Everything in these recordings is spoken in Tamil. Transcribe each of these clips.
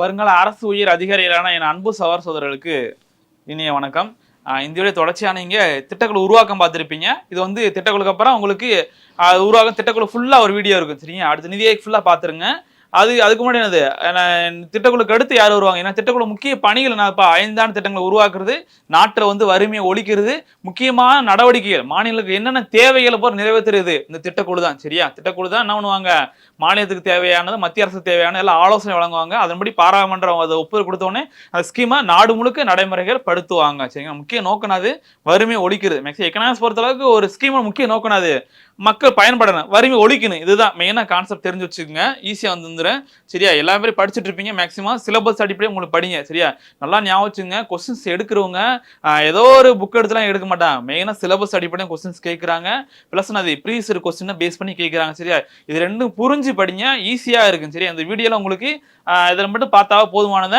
வருங்கால அரசு உயர் அதிகாரிகளான என் அன்பு சவர் சோதரர்களுக்கு இனிய வணக்கம். ஆஹ் தொடர்ச்சியான இங்கே திட்டக்குழு உருவாக்கம் பார்த்துருப்பீங்க. இது வந்து திட்டக்குழுக்கு அப்புறம் உங்களுக்கு உருவாக்கம் திட்டக்குழு ஃபுல்லாக ஒரு வீடியோ இருக்கும் சரிங்க? அடுத்த நிதியை ஃபுல்லாக பார்த்துருங்க. அது அதுக்கு முன்னாடி என்னது? நான் திட்டக்குழுக்கு அடுத்து யார் வருவாங்க? ஏன்னா திட்டக்குழு முக்கிய பணிகள் என்னப்பா ஐந்தாண்டு திட்டங்களை உருவாக்குறது நாட்டில் வந்து வறுமையை ஒழிக்கிறது முக்கியமான நடவடிக்கைகள். மாநிலத்துக்கு என்னென்ன தேவைகளை போற நிறைவேற்றுறது? இந்த திட்டக்குழு தான் சரியா? திட்டக்குழு தான் என்ன பண்ணுவாங்க? மாநிலத்துக்கு தேவையானது மத்திய அரசுக்கு தேவையான எல்லாம் ஆலோசனை வழங்குவாங்க. அதன்படி பாராளுமன்றம் அதை ஒப்புதல் கொடுத்தோடனே அந்த ஸ்கீமை நாடு முழுக்க நடைமுறைகள் படுத்துவாங்க சரிங்களா? முக்கிய நோக்கம் அது வறுமையை ஒழிக்கிறது. மேக்ஸிமம் எக்கனாமிக்ஸ் பொறுத்த அளவுக்கு ஒரு ஸ்கீமோட முக்கிய நோக்கம் அது மக்கள் பயன்படணும் வறுமை ஒழிக்கணும். இதுதான் மெயினாக கான்செப்ட் தெரிஞ்சு வச்சுக்கோங்க. ஈஸியாக வந்துருந்துறேன் சரியா? எல்லா பேரும் படிச்சுட்டு இருப்பீங்க மேக்ஸிமம் சிலபஸ் அடிப்படையே உங்களுக்கு படிங்க. சரியா? நல்லா ஞாபகம் வச்சுங்க கொஸ்டின்ஸ் எடுக்கிறவங்க ஏதோ ஒரு புக் எடுத்துலாம் எடுக்க மாட்டாங்க. மெயினாக சிலபஸ் அடிப்படையாக கொஸ்டின்ஸ் கேட்குறாங்க ப்ளஸ் அது ப்ரீசர் கொஸ்டினை பேஸ் பண்ணி கேட்குறாங்க சரியா? இது ரெண்டும் புரிஞ்சு படிங்க. ஈஸியாக இருக்கும். சரியா? இந்த வீடியோவில் உங்களுக்கு இதில் மட்டும் பார்த்தா போதுமானதை.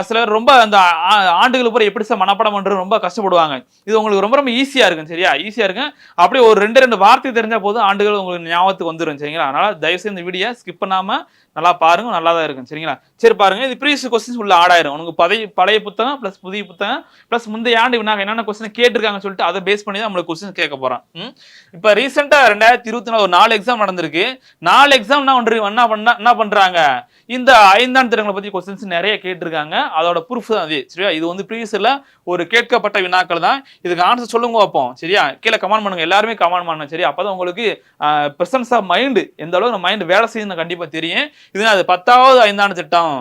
சிலர் ரொம்ப அந்த ஆ- ஆண்டுகள் பூரா எப்படி சார் மனப்பாடம் பண்ணுறது ரொம்ப கஷ்டப்படுவாங்க. இது உங்களுக்கு ரொம்ப ரொம்ப ஈஸியாக இருக்கும். சரியா? ஈஸியாக இருக்கும். அப்படியே ஒரு ரெண்டு ரெண்டு வார்த்தை தெரிஞ்சு போதும் ஆண்டுகள் உங்களுக்கு ஞாபகத்துக்கு வந்துடும் சரிங்களா? அதனால தயவுசெய்து இந்த வீடியோ ஸ்கிப் பண்ணாம நல்லா பாருங்க நல்லா தான் இருக்கும் சரிங்களா? சரி பாருங்க இது ப்ரீவியஸ் கொஸ்டின்ஸ் உள்ள ஆடாயிரும். உனக்கு பழைய பழைய புத்தகம் ப்ளஸ் புதிய புத்தகம் ப்ளஸ் முந்தைய ஆண்டு நாங்கள் என்னென்ன கொஸ்டின் கேட்டிருக்காங்கன்னு சொல்லிட்டு அதை பேஸ் பண்ணி தான் நம்மளுக்கு கொஸ்டின் கேட்க போகிறோம் இப்போ ரீசெண்டாக ரெண்டாயிரத்தி இருபத்தி நாலு ஒரு நாலு எக்ஸாம் நடந்திருக்கு. நாலு எக்ஸாம் என்ன பண்றது என்ன பண்ண என்ன பண்ணுறாங்க இந்த ஐந்தாண்டு திறங்களை பற்றி கொஸ்டின்ஸ் நிறைய கேட்டிருக்காங்க. அதோட ப்ரூஃப் தான் அது சரியா? இது வந்து ப்ரீவியஸில் ஒரு கேட்கப்பட்ட வினாக்கள் தான். இதுக்கு ஆன்சர் சொல்லுங்க பார்ப்போம் சரியா? கீழே கமெண்ட் பண்ணுங்க எல்லாருமே கமெண்ட் பண்ணுங்க அப்போ தான் உங்களுக்கு பிரசன்ஸ் ஆஃப் மைண்டு எந்த அளவுக்கு மைண்ட் வேலை செய்யுதுன்னு கண்டிப்பாக தெரியும். இது அது பத்தாவது ஐந்தாண்டு திட்டம்.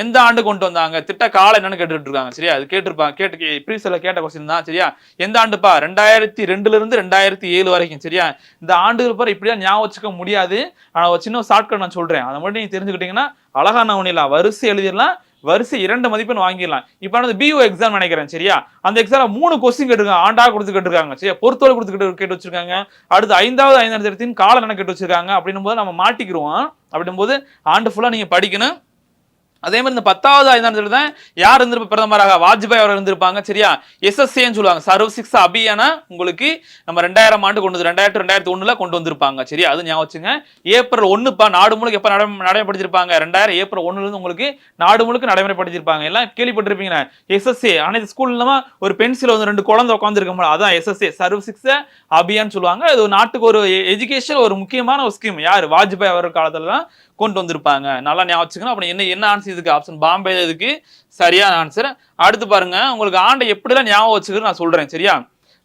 எந்த ஆண்டு கொண்டு வந்தாங்க? திட்ட காலம் என்னன்னு கேட்டுட்டு இருக்காங்க சரியா? அது கேட்டிருப்பாங்க கேட்டு ப்ரீவியஸ்ல கேட்ட கொஸ்டின் தான் சரியா? எந்த ஆண்டுப்பா? ரெண்டாயிரத்தி ரெண்டுல இருந்து ரெண்டாயிரத்தி ஏழு வரைக்கும் சரியா? இந்த ஆண்டுகள் பாரு இப்படியா ஞாபகம் வச்சுக்க முடியாது. ஆனா ஒரு சின்ன ஷார்ட்கட் நான் சொல்றேன். அதை மட்டும் நீங்க தெரிஞ்சுக்கிட்டீங்கன்னா அழகான ஒன்றிடலாம் வரிசை எழுதிடலாம். வரிசை இரண்டு மதிப்பெண் வாங்கிடலாம். இப்போ நான் பிஓ எக்ஸாம் நினைக்கிறேன் சரியா? அந்த எக்ஸாம் மூணு கொஸ்டின் கேட்டுருக்காங்க. ஆண்டா கொடுத்து கேட்டிருக்காங்க சரியா? பொறுத்தோடு கொடுத்து கேட்டு கேட்டு வச்சிருக்காங்க. அடுத்து ஐந்தாவது ஐந்தாவது திட்டத்தின் காலம் என்ன கேட்டு வச்சிருக்காங்க? அப்படின்னும் போது நம்ம மாட்டிக்கிறோம் அப்படின்னும் ஆண்டு ஃபுல்லாக நீங்க படிக்கணும். அதே மாதிரி இந்த பத்தாவது ஐந்தாண்டு தான் யார் இருந்திருப்ப பிரதமராக? வாஜ்பாய் அவர் இருந்திருப்பாங்க சரியா? எஸ்எஸ்ஏன்னு சொல்லுவாங்க. சர்வ சிக்ஸ் அபியானா உங்களுக்கு நம்ம ரெண்டாயிரம் ஆண்டு கொண்டு வந்து ரெண்டாயிரத்து ரெண்டாயிரத்தி ஒண்ணுல கொண்டு வந்திருப்பாங்க சரியா? அது ஞாபகம் வச்சுங்க. ஏப்ரல் ஒண்ணுப்பா நாடு முழுக்க எப்ப நடை நடைமுறைப்படுத்திருப்பாங்க? ரெண்டாயிரம் ஏப்ரல் ஒண்ணுல இருந்து உங்களுக்கு நாடு முழுக்க நடைமுறைப்படுத்திருப்பாங்க. எல்லாம் கேள்விப்பட்டிருப்பீங்க எஸ்எஸ்ஏ அனைத்து ஸ்கூல்ல ஒரு பென்சில் வந்து ரெண்டு குழந்தை உட்காந்துருக்க அதான் எஸ்எஸ்ஏ சர்வ சிக்ஷா அபியான்னு சொல்லுவாங்க. இது ஒரு நாட்டுக்கு ஒரு e-, எஜுகேஷன் ஒரு முக்கியமான ஒரு ஸ்கீம் யார்? வாஜ்பாய் அவர் காலத்துல தான் கொண்டு வந்திருப்பாங்க. நல்லா ஞாபகம் வச்சுக்கணும். அப்புறம் என்ன என்ன ஆன்சர் இதுக்கு? ஆப்ஷன் பாம்பே இதுக்கு சரியான ஆன்சர் அடுத்து பாருங்க உங்களுக்கு ஆண்டை எப்படிலாம் ஞாபகம் வச்சுக்கணும் நான் சொல்றேன். சரியா?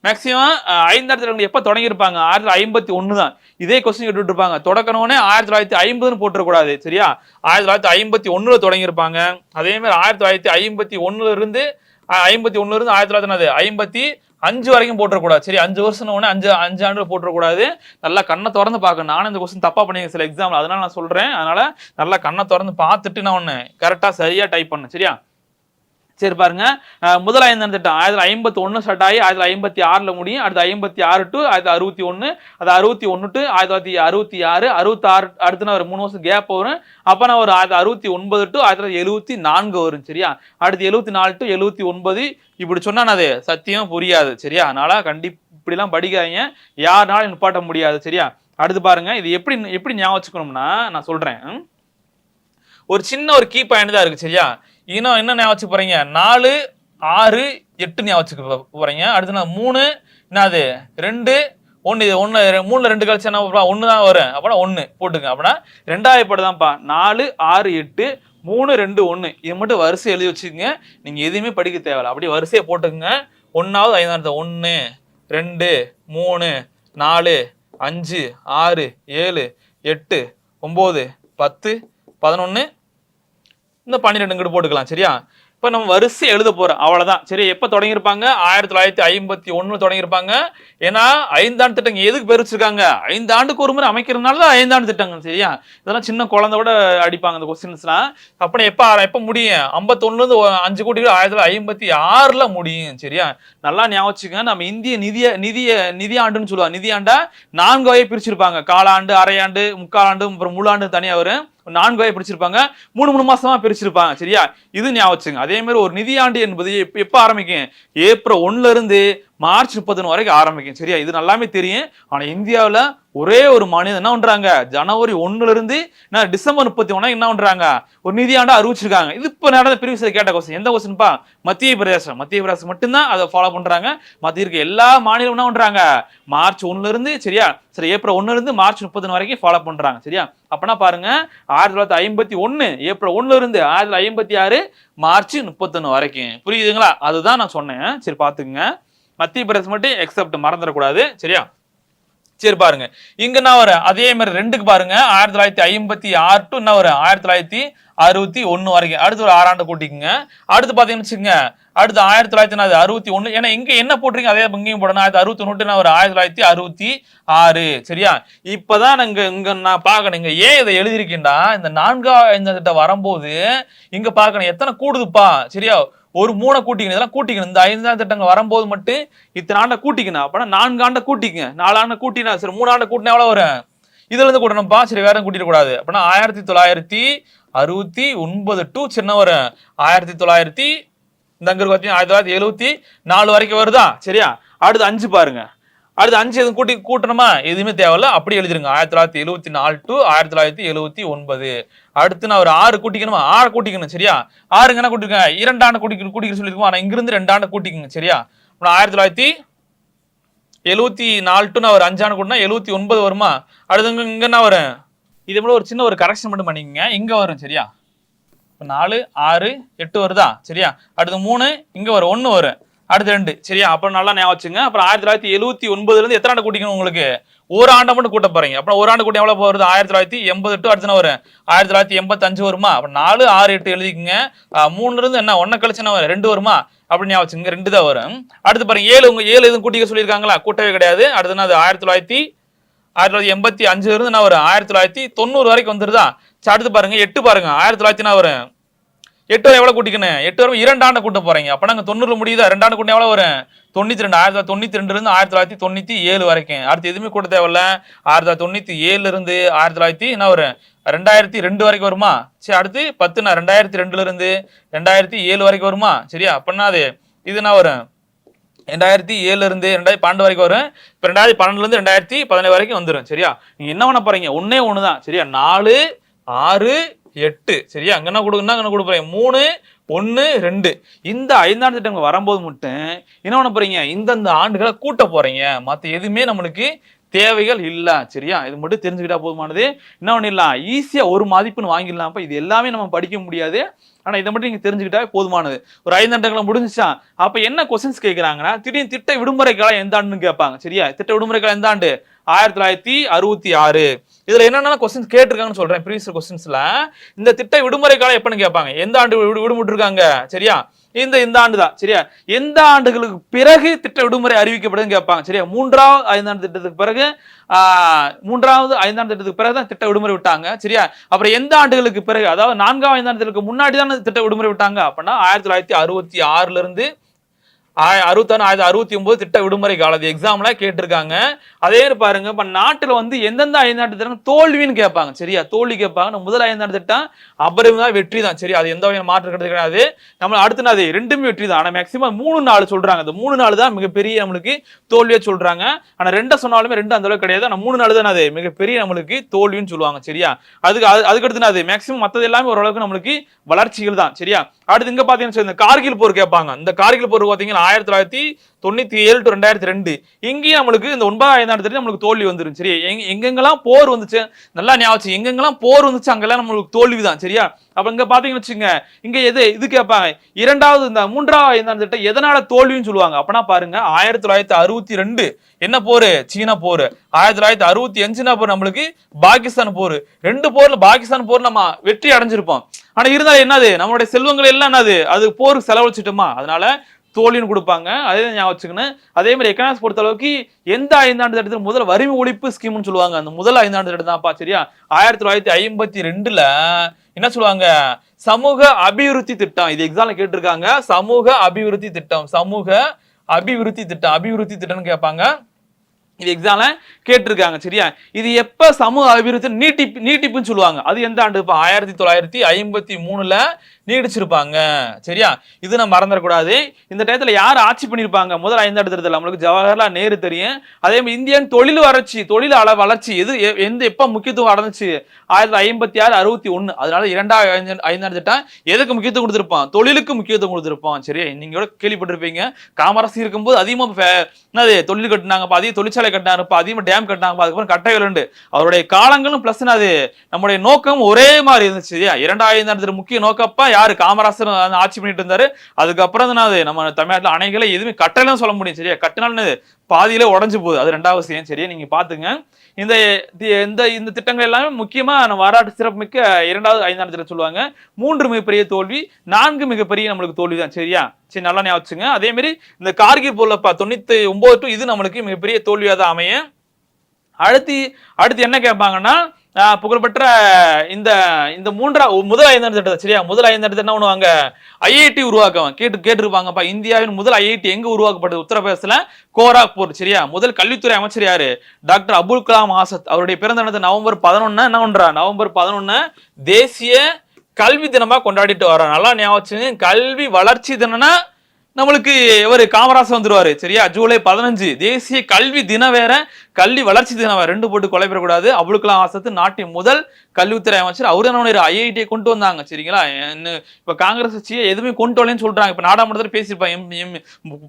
மேக்ஸிமம் ஐந்தாயிரத்தி எப்போ தொடங்கியிருப்பாங்க? ஆயிரத்தி ஐம்பத்தி ஒன்று தான். இதே கொஸ்டின் கேட்டுட்டு இருப்பாங்க. தொடக்கணும்னே ஆயிரத்தி தொள்ளாயிரத்தி ஐம்பதுன்னு போட்டுறக்கூடாது சரியா? ஆயிரத்தி தொள்ளாயிரத்தி ஐம்பத்தி ஒன்றில் தொடங்கியிருப்பாங்க. அதே மாதிரி ஆயிரத்தி தொள்ளாயிரத்தி ஐம்பத்தி ஒன்றுல இருந்து ஐம்பத்தி ஒன்றுலேருந்து இருந்து ஆயிரத்தி தொள்ளாயிரத்தி ஐம்பத்தி அஞ்சு வரைக்கும் போட்டுறக்கூடாது சரி அஞ்சு வருஷம் ஒன்று அஞ்சு அஞ்சு ஆண்டு போட்டுறக்கூடாது நல்லா கண்ணை திறந்து பார்க்கணும். நானும் இந்த கொஸ்டின் தப்பாக பண்ணிங்க சில எக்ஸாம்பிள் அதனால நான் சொல்கிறேன் அதனால நல்லா கண்ணை திறந்து பார்த்துட்டு நான் ஒன்று கரெக்டாக சரியாக டைப் பண்ணேன் சரியா? சரி பாருங்க. முதல் ஐந்தாண்டு திட்டம் ஆயிரத்தி தொள்ளாயிரத்தி ஐம்பத்தி ஒன்று ஸ்டார்ட் ஆகி ஆயிரத்தி தொள்ளாயிரத்தி ஐம்பத்தி ஆறில் முடியும். அடுத்து ஐம்பத்தி ஆறு டு ஆயிரத்தி அறுபத்தி ஒன்று அது அறுபத்தி ஒன்று டு ஆயிரத்தி தொள்ளாயிரத்தி அறுபத்தி ஆறு அறுபத்தி ஆறு அடுத்து நான் ஒரு மூணு வருஷம் கேப் வரும். அப்போ நான் ஒரு ஆயிரத்தி அறுபத்தி ஒன்பது டு ஆயிரத்தி தொள்ளாயிரத்தி எழுபத்தி நான்கு வரும். சரியா? அடுத்து எழுபத்தி நாலு டு எழுபத்தி ஒன்பது. இப்படி சொன்னா அது சத்தியம் புரியாது சரியா? அதனால கண்டி இப்படிலாம் படிக்காதீங்க. யாருனாலும் நிப்பாட்ட முடியாது சரியா? அடுத்து பாருங்க இது எப்படி எப்படி ஞாபகம் வச்சுக்கணும்னா நான் சொல்றேன். ஒரு சின்ன ஒரு கீ பாயிண்ட் தான் இருக்கு சரியா? இன்னும் என்ன ஞாபகம் வச்சுக்க போறீங்க? நாலு ஆறு எட்டு ஞாபகம் வச்சுக்க போறீங்க. அடுத்து நான் மூணு என்னது? ரெண்டு ஒன்று இது ஒன்று மூணில் ரெண்டு கழிச்சு என்ன ஒன்று தான் வரும். அப்படின்னா ஒன்று போட்டுங்க அப்படின்னா ரெண்டாவது படம் தான்ப்பா. நாலு ஆறு எட்டு மூணு ரெண்டு ஒன்று இது மட்டும் வரிசை எழுதி வச்சுக்கோங்க. நீங்கள் எதுவுமே படிக்க தேவையில்ல. அப்படியே வரிசையை போட்டுக்கோங்க. ஒன்றாவது ஐந்தாவது ஒன்று ரெண்டு மூணு நாலு அஞ்சு ஆறு ஏழு எட்டு ஒம்பது பத்து பதினொன்று இந்த பன்னிரெண்டுங்கிட்டு போட்டுக்கலாம். சரியா? இப்போ நம்ம வரிசை எழுத போறோம். அவ்வளவுதான். சரி எப்போ தொடங்கியிருப்பாங்க? ஆயிரத்தி தொள்ளாயிரத்தி ஐம்பத்தி ஒண்ணுல தொடங்கியிருப்பாங்க. ஏன்னா ஐந்தாண்டு திட்டங்க. எதுக்கு பேர் வச்சிருக்காங்க ஐந்து ஆண்டுக்கு ஒரு முறை அமைக்கிறதுனால தான் ஐந்தாண்டு திட்டங்க சரியா? இதெல்லாம் சின்ன குழந்தை கூட அடிப்பாங்க அந்த கொஸ்டின்ஸ்லாம் அப்புறம் எப்போ எப்போ முடியும்? ஐம்பத்தொன்னுலேருந்து அஞ்சு கோடி ஆயிரத்தி தொள்ளாயிரத்தி ஐம்பத்தி ஆறுல முடியும் சரியா? நல்லா ஞாபகம் நம்ம இந்திய நிதிய நிதிய நிதியாண்டுன்னு சொல்லுவாங்க. நிதியாண்டா நான்கு வகையை பிரிச்சிருப்பாங்க. காலாண்டு அரையாண்டு முக்காலாண்டு அப்புறம் முழாண்டு தனியாக வரும். நான்கு வகை பிரிச்சிருப்பாங்க. மூணு மூணு மாசமா பிரிச்சிருப்பாங்க. சரியா? இது ஞாபகம் அதே மாதிரி ஒரு நிதியாண்டு என்பது எப்ப ஆரம்பிக்கும்? ஏப்ரல் ஒன்னுல இருந்து மார்ச் முப்பத்தொன்று வரைக்கும் ஆரம்பிக்கும். சரியா? இது நல்லாமே தெரியும். ஆனால் இந்தியாவில் ஒரே ஒரு மாநிலம் என்ன பண்றாங்க? ஜனவரி ஒண்ணுல என்ன டிசம்பர் முப்பத்தி ஒன்றா என்ன பண்ணுறாங்க ஒரு நிதியாண்டா அறிவிச்சிருக்காங்க. இது இப்போ நடந்த ப்ரீவியஸ் கேட்ட கொஸ்டின் எந்த கொஸ்டின்ப்பா மத்திய பிரதேசம். மத்திய பிரதேசம் மட்டும்தான் அதை ஃபாலோ பண்ணுறாங்க மத்திய இருக்க எல்லா மாநிலம் என்ன பண்ணுறாங்க மார்ச் ஒன்றுலேருந்து சரியா? சரி ஏப்ரல் ஒன்னுலேருந்து மார்ச் முப்பது வரைக்கும் ஃபாலோ பண்ணுறாங்க சரியா? அப்போனா பாருங்க ஆயிரத்தி தொள்ளாயிரத்தி ஐம்பத்தி ஒன்று ஏப்ரல் ஒண்ணுல இருந்து ஆயிரத்தி தொள்ளாயிரத்தி ஐம்பத்தி ஆறு மார்ச் முப்பத்தொன்று வரைக்கும். புரியுதுங்களா? அதுதான் நான் சொன்னேன். சரி பார்த்துக்குங்க. மத்திய பிரதேசம் மட்டும் எக்ஸப்ட் மறந்துடக்கூடாது சரியா? சரி பாருங்க. இங்க என்ன ஒரு அதே மாதிரி ரெண்டுக்கு பாருங்க. ஆயிரத்தி தொள்ளாயிரத்தி ஐம்பத்தி ஆறு டு என்ன வரும் ஆயிரத்தி தொள்ளாயிரத்தி அறுபத்தி ஒண்ணு வரைக்கும். அடுத்து ஒரு ஆறாண்டு கூட்டிக்குங்க. அடுத்து பாத்தீங்கன்னு வச்சுக்கோங்க. அடுத்து ஆயிரத்தி தொள்ளாயிரத்தி அறுபத்தி ஒண்ணு. ஏன்னா இங்க என்ன போட்டிருக்கீங்க? அதே இங்கேயும் போடணும். ஆயிரத்தி அறுபத்தி ஒண்ணு ஒரு ஆயிரத்தி தொள்ளாயிரத்தி அறுபத்தி ஆறு சரியா? இப்பதான் இங்க இங்க நான் பார்க்கணும். இங்க ஏன் இதை எழுதியிருக்கேன்டா? இந்த நான்காவது திட்டம் வரும்போது இங்க பார்க்கணும். எத்தனை கூடுதுப்பா சரியா? ஒரு மூணை கூட்டிக்கணும். இதெல்லாம் கூட்டிக்கணும். இந்த ஐந்தாம் திட்டங்கள் வரும்போது மட்டும் இத்தனை ஆண்டை கூட்டிக்கணும். அப்படின்னா நான்கு ஆண்டை கூட்டிக்கங்க. நாலு ஆண்டை கூட்டினா சரி மூணு ஆண்டை கூட்டினா எவ்வளோ வரும்? இதுல இருந்து கூட்டணும்ப்பா சரி வேற கூட்டிட கூடாது. அப்படின்னா ஆயிரத்தி தொள்ளாயிரத்தி அறுபத்தி ஒன்பது டு சின்ன வரும் ஆயிரத்தி தொள்ளாயிரத்தி இந்த அங்க பார்த்தீங்கன்னா ஆயிரத்தி தொள்ளாயிரத்தி எழுபத்தி நாலு வரைக்கும் வருதா? சரியா? அடுத்து அஞ்சு பாருங்க. அடுத்து அஞ்சு எதுவும் கூட்டி கூட்டணுமா? எதுவுமே தேவையில்ல. அப்படி எழுதிருங்க. ஆயிரத்தி தொள்ளாயிரத்தி எழுபத்தி நாலு டு ஆயிரத்தி தொள்ளாயிரத்தி எழுபத்தி ஒன்பது. அடுத்து நான் ஒரு ஆறு கூட்டிக்கணுமா? ஆறு கூட்டிக்கணும் சரியா? ஆறுங்க என்ன கூட்டிருக்கேன்? இரண்டு ஆண்டு கூட்டிக்க கூட்டிக்க சொல்லியிருக்கோம். ஆனா இங்கிருந்து ரெண்டு ஆண்டு கூட்டிக்கங்க சரியா? அப்புறம் ஆயிரத்தி தொள்ளாயிரத்தி எழுபத்தி நாலு டு நான் ஒரு அஞ்சாண்டு கூட்டினா எழுபத்தி ஒன்பது வருமா? அடுத்து இங்க என்ன வரும்? இது போல ஒரு சின்ன ஒரு கரெக்ஷன் மட்டும் பண்ணிக்கங்க. இங்க வரும் சரியா? இப்போ நாலு ஆறு எட்டு வருதா? சரியா? அடுத்து மூணு இங்க வரும். ஒன்று வரும். அடுத்து ரெண்டு. சரியா? அப்புறம் நல்லா ஞாபகம் வச்சுங்க. அப்புறம் ஆயிரத்தி தொள்ளாயிரத்தி எழுபத்தி ஒன்பதுல இருந்து எத்தனை ஆண்டு கூட்டிக்கணும் உங்களுக்கு? ஒரு ஆண்டை மட்டும் கூட்ட போறீங்க. அப்புறம் ஒரு ஆண்டு கூட்டி எவ்வளவு வருது ஆயிரத்தி தொள்ளாயிரத்தி எண்பது டு அடுத்து வரும். ஆயிரத்தி தொள்ளாயிரத்தி எண்பத்தஞ்சு வருமா? அப்புறம் நாலு ஆறு எட்டு எழுதிக்கங்க. ஆஹ் மூணுல இருந்து என்ன? ஒன்ன கழிச்சு என்ன வரும். ரெண்டு வருமா? அப்படின்னு ஞாபகம் வச்சுங்க ரெண்டு தான் வரும். அடுத்து பாருங்க. ஏழு உங்க ஏழு எதுவும் கூட்டிக்க சொல்லியிருக்காங்களா? கூட்டவே கிடையாது. அடுத்து அது ஆயிரத்தி தொள்ளாயிரத்தி ஆயிரத்தி தொள்ளாயிரத்தி எண்பத்தி அஞ்சுல இருந்து என்ன வரும்? ஆயிரத்தி தொள்ளாயிரத்தி தொண்ணூறு வரைக்கும் வந்துருதா? சரி, அடுத்து பாருங்க. எட்டு பாருங்க. ஆயிரத்தி தொள்ளாயிரத்தி என்ன வரும்? எட்டு வரை எவ்வளவு கூட்டிக்கணும் எட்டு வரை இரண்டு ஆண்டு கூட்ட போறீங்க. அப்ப நாங்க தொண்ணூறு முடியுதா? ரெண்டு ஆண்டு கூட்டம் எவ்வளவு வரும்? தொண்ணூத்தி ரெண்டு. ஆயிரத்தி தொள்ளாயிரத்தி தொண்ணூத்தி ரெண்டுல இருந்து ஆயிரத்தி தொள்ளாயிரத்தி தொண்ணூத்தி ஏழு வரைக்கும். அடுத்து எதுவுமே கூட்ட தேவையில்ல. ஆயிரத்தி தொள்ளாயிரத்தி தொண்ணூத்தி ஏழுல இருந்து ஆயிரத்தி தொள்ளாயிரத்தி என்ன வரும்? ரெண்டாயிரத்தி ரெண்டு வரைக்கும் வருமா? சரி அடுத்து பத்துனா ரெண்டாயிரத்தி ரெண்டுல இருந்து ரெண்டாயிரத்தி ஏழு வரைக்கும் வருமா? சரியா? அப்படின்னா அது? இது என்ன வரும்? ரெண்டாயிரத்தி ஏழுல இருந்து ரெண்டாயிரத்தி பன்னெண்டு வரைக்கும் வரும். இப்போ ரெண்டாயிரத்தி பன்னெண்டுல இருந்து ரெண்டாயிரத்தி பதினேழு வரைக்கும் வந்துடும் சரியா? நீங்க என்ன பண்ண போறீங்க? ஒன்னே ஒன்று தான் சரியா? நாலு ஆறு எட்டு. சரியா அங்க என்ன கொடுக்குன்னா அங்கே கொடுக்க மூணு ஒன்று ரெண்டு. இந்த ஐந்தாண்டு திட்டங்கள் வரும்போது மட்டும் என்ன பண்ண போறீங்க? இந்தந்த ஆண்டுகளை கூட்ட போறீங்க. மற்ற எதுவுமே நம்மளுக்கு தேவைகள் இல்ல. சரியா? இது மட்டும் தெரிஞ்சுக்கிட்டா போதுமானது. என்ன பண்ணிடலாம்? ஈஸியா ஒரு மதிப்புன்னு வாங்கிடலாம். இது எல்லாமே நம்ம படிக்க முடியாது. ஆனா இதை மட்டும் நீங்க தெரிஞ்சுக்கிட்டா போதுமானது. ஒரு ஐந்தாண்டுகளை முடிஞ்சுச்சா அப்ப என்ன கொஸ்டின்ஸ் கேட்குறாங்கன்னா திடீர்னு திட்ட விடுமுறை காலம் எந்த ஆண்டுன்னு கேட்பாங்க. சரியா? திட்ட விடுமுறை காலம் எந்த ஆண்டு? ஆயிரத்தி தொள்ளாயிரத்தி அறுபத்தி ஆறு. இதில் என்னென்ன கொஸ்டின்ஸ் கேட்டிருக்காங்கன்னு சொல்கிறேன் ப்ரீவியஸ் கொஸ்டின்ஸில் இந்த திட்ட விடுமுறை காலம் எப்பன்னு கேட்பாங்க. எந்த ஆண்டு விடு- விடுமுறை சரியா? இந்த இந்த ஆண்டு தான் சரியா? எந்த ஆண்டுகளுக்கு பிறகு திட்ட விடுமுறை அறிவிக்கப்படுதுன்னு கேட்பாங்க. சரியா? மூன்றாவது ஐந்தாண்டு திட்டத்துக்கு பிறகு மூன்றாவது ஐந்தாண்டு திட்டத்துக்கு பிறகு தான் திட்ட விடுமுறை விட்டாங்க. சரியா? அப்புறம் எந்த ஆண்டுகளுக்கு பிறகு அதாவது நான்காவது ஐந்தாண்டு திட்டத்துக்கு முன்னாடி தான் திட்ட விடுமுறை விட்டாங்க அப்படின்னா ஆயிரத்தி தொள்ளாயிரத்தி அறுபத்தி ஆறுல இருந்து அறுபத்தாறு ஆயிரத்தி அறுபத்தி ஒன்பது திட்ட விடுமுறை காலம். எக்ஸாம்ல கேட்டிருக்காங்க. அதே பாருங்க இப்ப நாட்டுல வந்து எந்தெந்த ஐந்தாண்டு திட்டம்? தோல்வின்னு கேட்பாங்க. சரியா? தோல்வி கேட்பாங்க. முதல் ஐந்தாண்டு திட்டம் அபரிமிதா வெற்றி தான். சரி அது எந்த வகையான மாற்றம் கிடையாது கிடையாது. நம்ம அடுத்து அது ரெண்டுமே வெற்றி தான். ஆனா மேக்சிமம் மூணு நாள் சொல்றாங்க. அந்த மூணு நாள் தான் மிகப்பெரிய நம்மளுக்கு தோல்வியா சொல்றாங்க. ஆனா ரெண்டை சொன்னாலுமே ரெண்டு அந்த அளவுக்கு கிடையாது. ஆனா மூணு நாள் தான் அது மிகப்பெரிய நம்மளுக்கு தோல்வின்னு சொல்லுவாங்க. சரியா? அதுக்கு அது- அதுக்கு அடுத்து அது மேக்சிமம் மத்தது எல்லாமே ஓரளவுக்கு நம்மளுக்கு வளர்ச்சிகள் தான். சரியா? அடுத்து இங்க பாத்தீங்கன்னா இந்த கார்கில் போர் கேட்பாங்க. இந்த கார்கில் போர் பாத்தீங்கன்னா ஆயிரத்தி தொள்ளாயிரத்தி தொண்ணூத்தி ஏழு டு ரெண்டாயிரத்தி ரெண்டு. இங்கேயும் நம்மளுக்கு இந்த ஒன்பதாம் ஐந்தாண்டு திட்டம் நம்மளுக்கு தோல்வி வந்துரும் சரி எங் எங்கெங்கெல்லாம் போர் வந்துச்சு நல்லா ஞாபகம் எங்கெங்கெல்லாம் போர் வந்துச்சு அங்கெல்லாம் நம்மளுக்கு தோல்வி தான் சரியா? அப்ப இங்க பாத்தீங்கன்னு வச்சுங்க இங்க எது இது கேட்பாங்க இரண்டாவது இந்த மூன்றாவது ஐந்தாண்டு திட்டம் எதனால தோல்வின்னு சொல்லுவாங்க? அப்பனா பாருங்க ஆயிரத்தி தொள்ளாயிரத்தி அறுபத்தி ரெண்டு என்ன போர்? சீனா போர். ஆயிரத்தி தொள்ளாயிரத்தி அறுபத்தி அஞ்சுனா போர் நம்மளுக்கு பாகிஸ்தான் போர். ரெண்டு போர்ல பாகிஸ்தான் போர் நம்ம வெற்றி அடைஞ்சிருப்போம். ஆனா இருந்தாலும் என்னது நம்மளுடைய செல்வங்கள் எல்லாம் என்னது அது போருக்கு செலவழிச்சிட்டோமா? அதனால தோல்வின்னு கொடுப்பாங்க. அதே ஞாபகம் வச்சுக்கணும். அதே மாதிரி எக்கனாமிக்ஸ் பொறுத்த அளவுக்கு எந்த ஐந்தாண்டு திட்டத்தில் முதல் வறுமை ஒழிப்பு ஸ்கீம்னு சொல்லுவாங்க. அந்த முதல் ஐந்தாண்டு திட்டம் தான்ப்பா சரியா? ஆயிரத்தி தொள்ளாயிரத்தி ஐம்பத்தி ரெண்டுல என்ன சொல்லுவாங்க? சமூக அபிவிருத்தி திட்டம். இது எக்ஸாம்ல கேட்டிருக்காங்க. சமூக அபிவிருத்தி திட்டம். சமூக அபிவிருத்தி திட்டம். அபிவிருத்தி திட்டம்னு கேட்பாங்க. இது எக்ஸாம்ல கேட்டிருக்காங்க சரியா? இது எப்ப சமூக அபிவிருத்தி நீட்டிப்பு நீட்டிப்புன்னு சொல்லுவாங்க. அது எந்த ஆண்டு? இப்போ ஆயிரத்தி தொள்ளாயிரத்தி ஐம்பத்தி மூணுல நீடிச்சிருப்பாங்க. சரியா? இது நம்ம மறந்துடக்கூடாது. இந்த டயத்துல யார் ஆட்சி பண்ணியிருப்பாங்க? முதல் ஐந்தாண்டு தேர்தல் நம்மளுக்கு ஜவஹர்லால் நேரு தெரியும். அதே மாதிரி இந்தியன் தொழில் வளர்ச்சி தொழில் அள வளர்ச்சி எது எ- எந்த எப்ப முக்கியத்துவம் அடைஞ்சிச்சு? ஆயிரத்தி ஐம்பத்தி ஆறு அறுபத்தி ஒண்ணு. அதனால இரண்டாவது ஐந்து- ஐந்தாண்டு திட்டம் எதுக்கு முக்கியத்துவம் கொடுத்துருப்பான்? தொழிலுக்கு முக்கியத்துவம் கொடுத்துருப்பான். சரியா? நீங்க கூட கேள்விப்பட்டிருப்பீங்க. காமராஜ் இருக்கும்போது அதிகமா ஃபே- என்னது தொழில் கட்டினாங்கப்பா அதிகம் தொழிற்சாலை கட்டினாங்கப்பா அதிகமாக டேம் கட்டினாங்க. அதுக்கப்புறம் கட்டை விரண்டு அவருடைய காலங்களும் பிளஸ் அது நம்முடைய நோக்கம் ஒரே மாதிரி இருந்துச்சு. சரியா இரண்டாயிரத்தி முக்கிய நோக்கப்பா யாரு? காமராசர் ஆட்சி பண்ணிட்டு இருந்தாரு. அதுக்கப்புறம் தான் அது நம்ம தமிழ்நாட்டில் அணைகளை எதுவுமே கட்டலாம் சொல்ல முடியும். சரியா? கட்டினாலும் பாதியில உடஞ்சு போகுது. அது ரெண்டாவது விஷயம். சரியா? நீங்க பாத்துங்க இந்த தி- இந்த இந்த திட்டங்கள் எல்லாமே முக்கியமா நம்ம வரலாற்று சிறப்புமிக்க இரண்டாவது ஐந்தாண்டு திட்டம் சொல்லுவாங்க. மூன்று மிகப்பெரிய தோல்வி நான்கு மிகப்பெரிய நம்மளுக்கு தோல்வி தான் சரியா? சரி நல்லா ஞாபகம் அதே மாதிரி இந்த கார்கில் போலப்பா தொண்ணூத்தி ஒன்பது டு இது நம்மளுக்கு மிகப்பெரிய தோல்வியாக தான் அமையும். அடுத்து அடுத்து என்ன கேட்பாங்கன்னா புகழ்பெற்ற இந்த இந்த மூன்றா முதல் ஐந்தாண்டு திட்டம் சரியா? முதல் ஐந்தாண்டு திட்டம் என்ன பண்ணுவாங்க? ஐஐடி உருவாக்குவாங்க. கேட்டு கேட்டிருப்பாங்கப்பா இந்தியாவின் முதல் ஐஐடி எங்க உருவாக்கப்பட்டது? உத்தரப்பிரதேசத்துல கோராக்பூர் சரியா? முதல் கல்வித்துறை அமைச்சர் யாரு? டாக்டர் அபுல் கலாம் ஆசத். அவருடைய பிறந்த தினத்தை நவம்பர் பதினொன்னு என்ன பண்றா? நவம்பர் பதினொன்னு தேசிய கல்வி தினமா கொண்டாடிட்டு வரோம் நல்லா ஞாபகம் கல்வி வளர்ச்சி தினம்னா நம்மளுக்கு இவர் காமராசர் வந்துருவாரு சரியா? ஜூலை பதினஞ்சு. தேசிய கல்வி தினம் வேற. கல்வி வளர்ச்சி தினம் வேற. ரெண்டு போட்டு கொலை பெறக்கூடாது. அப்துல் கலாம் ஆசத்து நாட்டின் முதல் கல்வித்துறை அமைச்சர். அவரு தான் ஐஐடியை கொண்டு வந்தாங்க சரிங்களா? என்ன- இப்ப காங்கிரஸ் கட்சியை எதுவுமே கொண்டு வரலன்னு சொல்றாங்க. இப்ப நாடாளுமன்றத்தில் பேசியிருப்பாங்க. எம்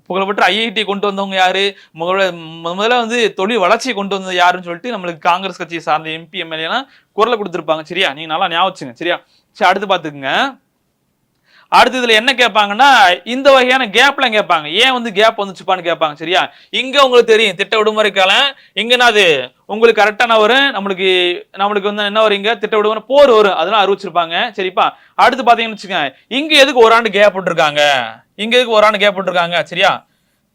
புகழ்பெற்ற ஐஐடியை கொண்டு வந்தவங்க யாரு? முதல்ல வந்து தொழில் வளர்ச்சியை கொண்டு வந்தது யாருன்னு சொல்லிட்டு நம்மளுக்கு காங்கிரஸ் கட்சியை சார்ந்த எம்பி எம்எல்ஏலாம் குரலை கொடுத்துருப்பாங்க சரியா? நீங்க நல்லா ஞாபகம் சரியா? சரி அடுத்து பாத்துக்குங்க அடுத்து இதுல என்ன கேட்பாங்கன்னா இந்த வகையான கேப்லாம் கேட்பாங்க. ஏன் வந்து கேப் வந்துச்சுப்பான்னு கேட்பாங்க சரியா? இங்க உங்களுக்கு தெரியும் திட்ட விடுமுறை காலம் இங்கன்னா அது? உங்களுக்கு கரெக்டான வரும் நம்மளுக்கு நம்மளுக்கு வந்து என்ன வரும் இங்க? திட்ட விடுமுறை போர் வரும். அதெல்லாம் அறிவிச்சிருப்பாங்க சரிப்பா? அடுத்து பாத்தீங்கன்னு வச்சுக்கோங்க இங்க எதுக்கு ஒரு ஆண்டு கேப் விட்டுருக்காங்க? இங்க எதுக்கு ஒரு ஆண்டு கேப் விட்டுருக்காங்க சரியா?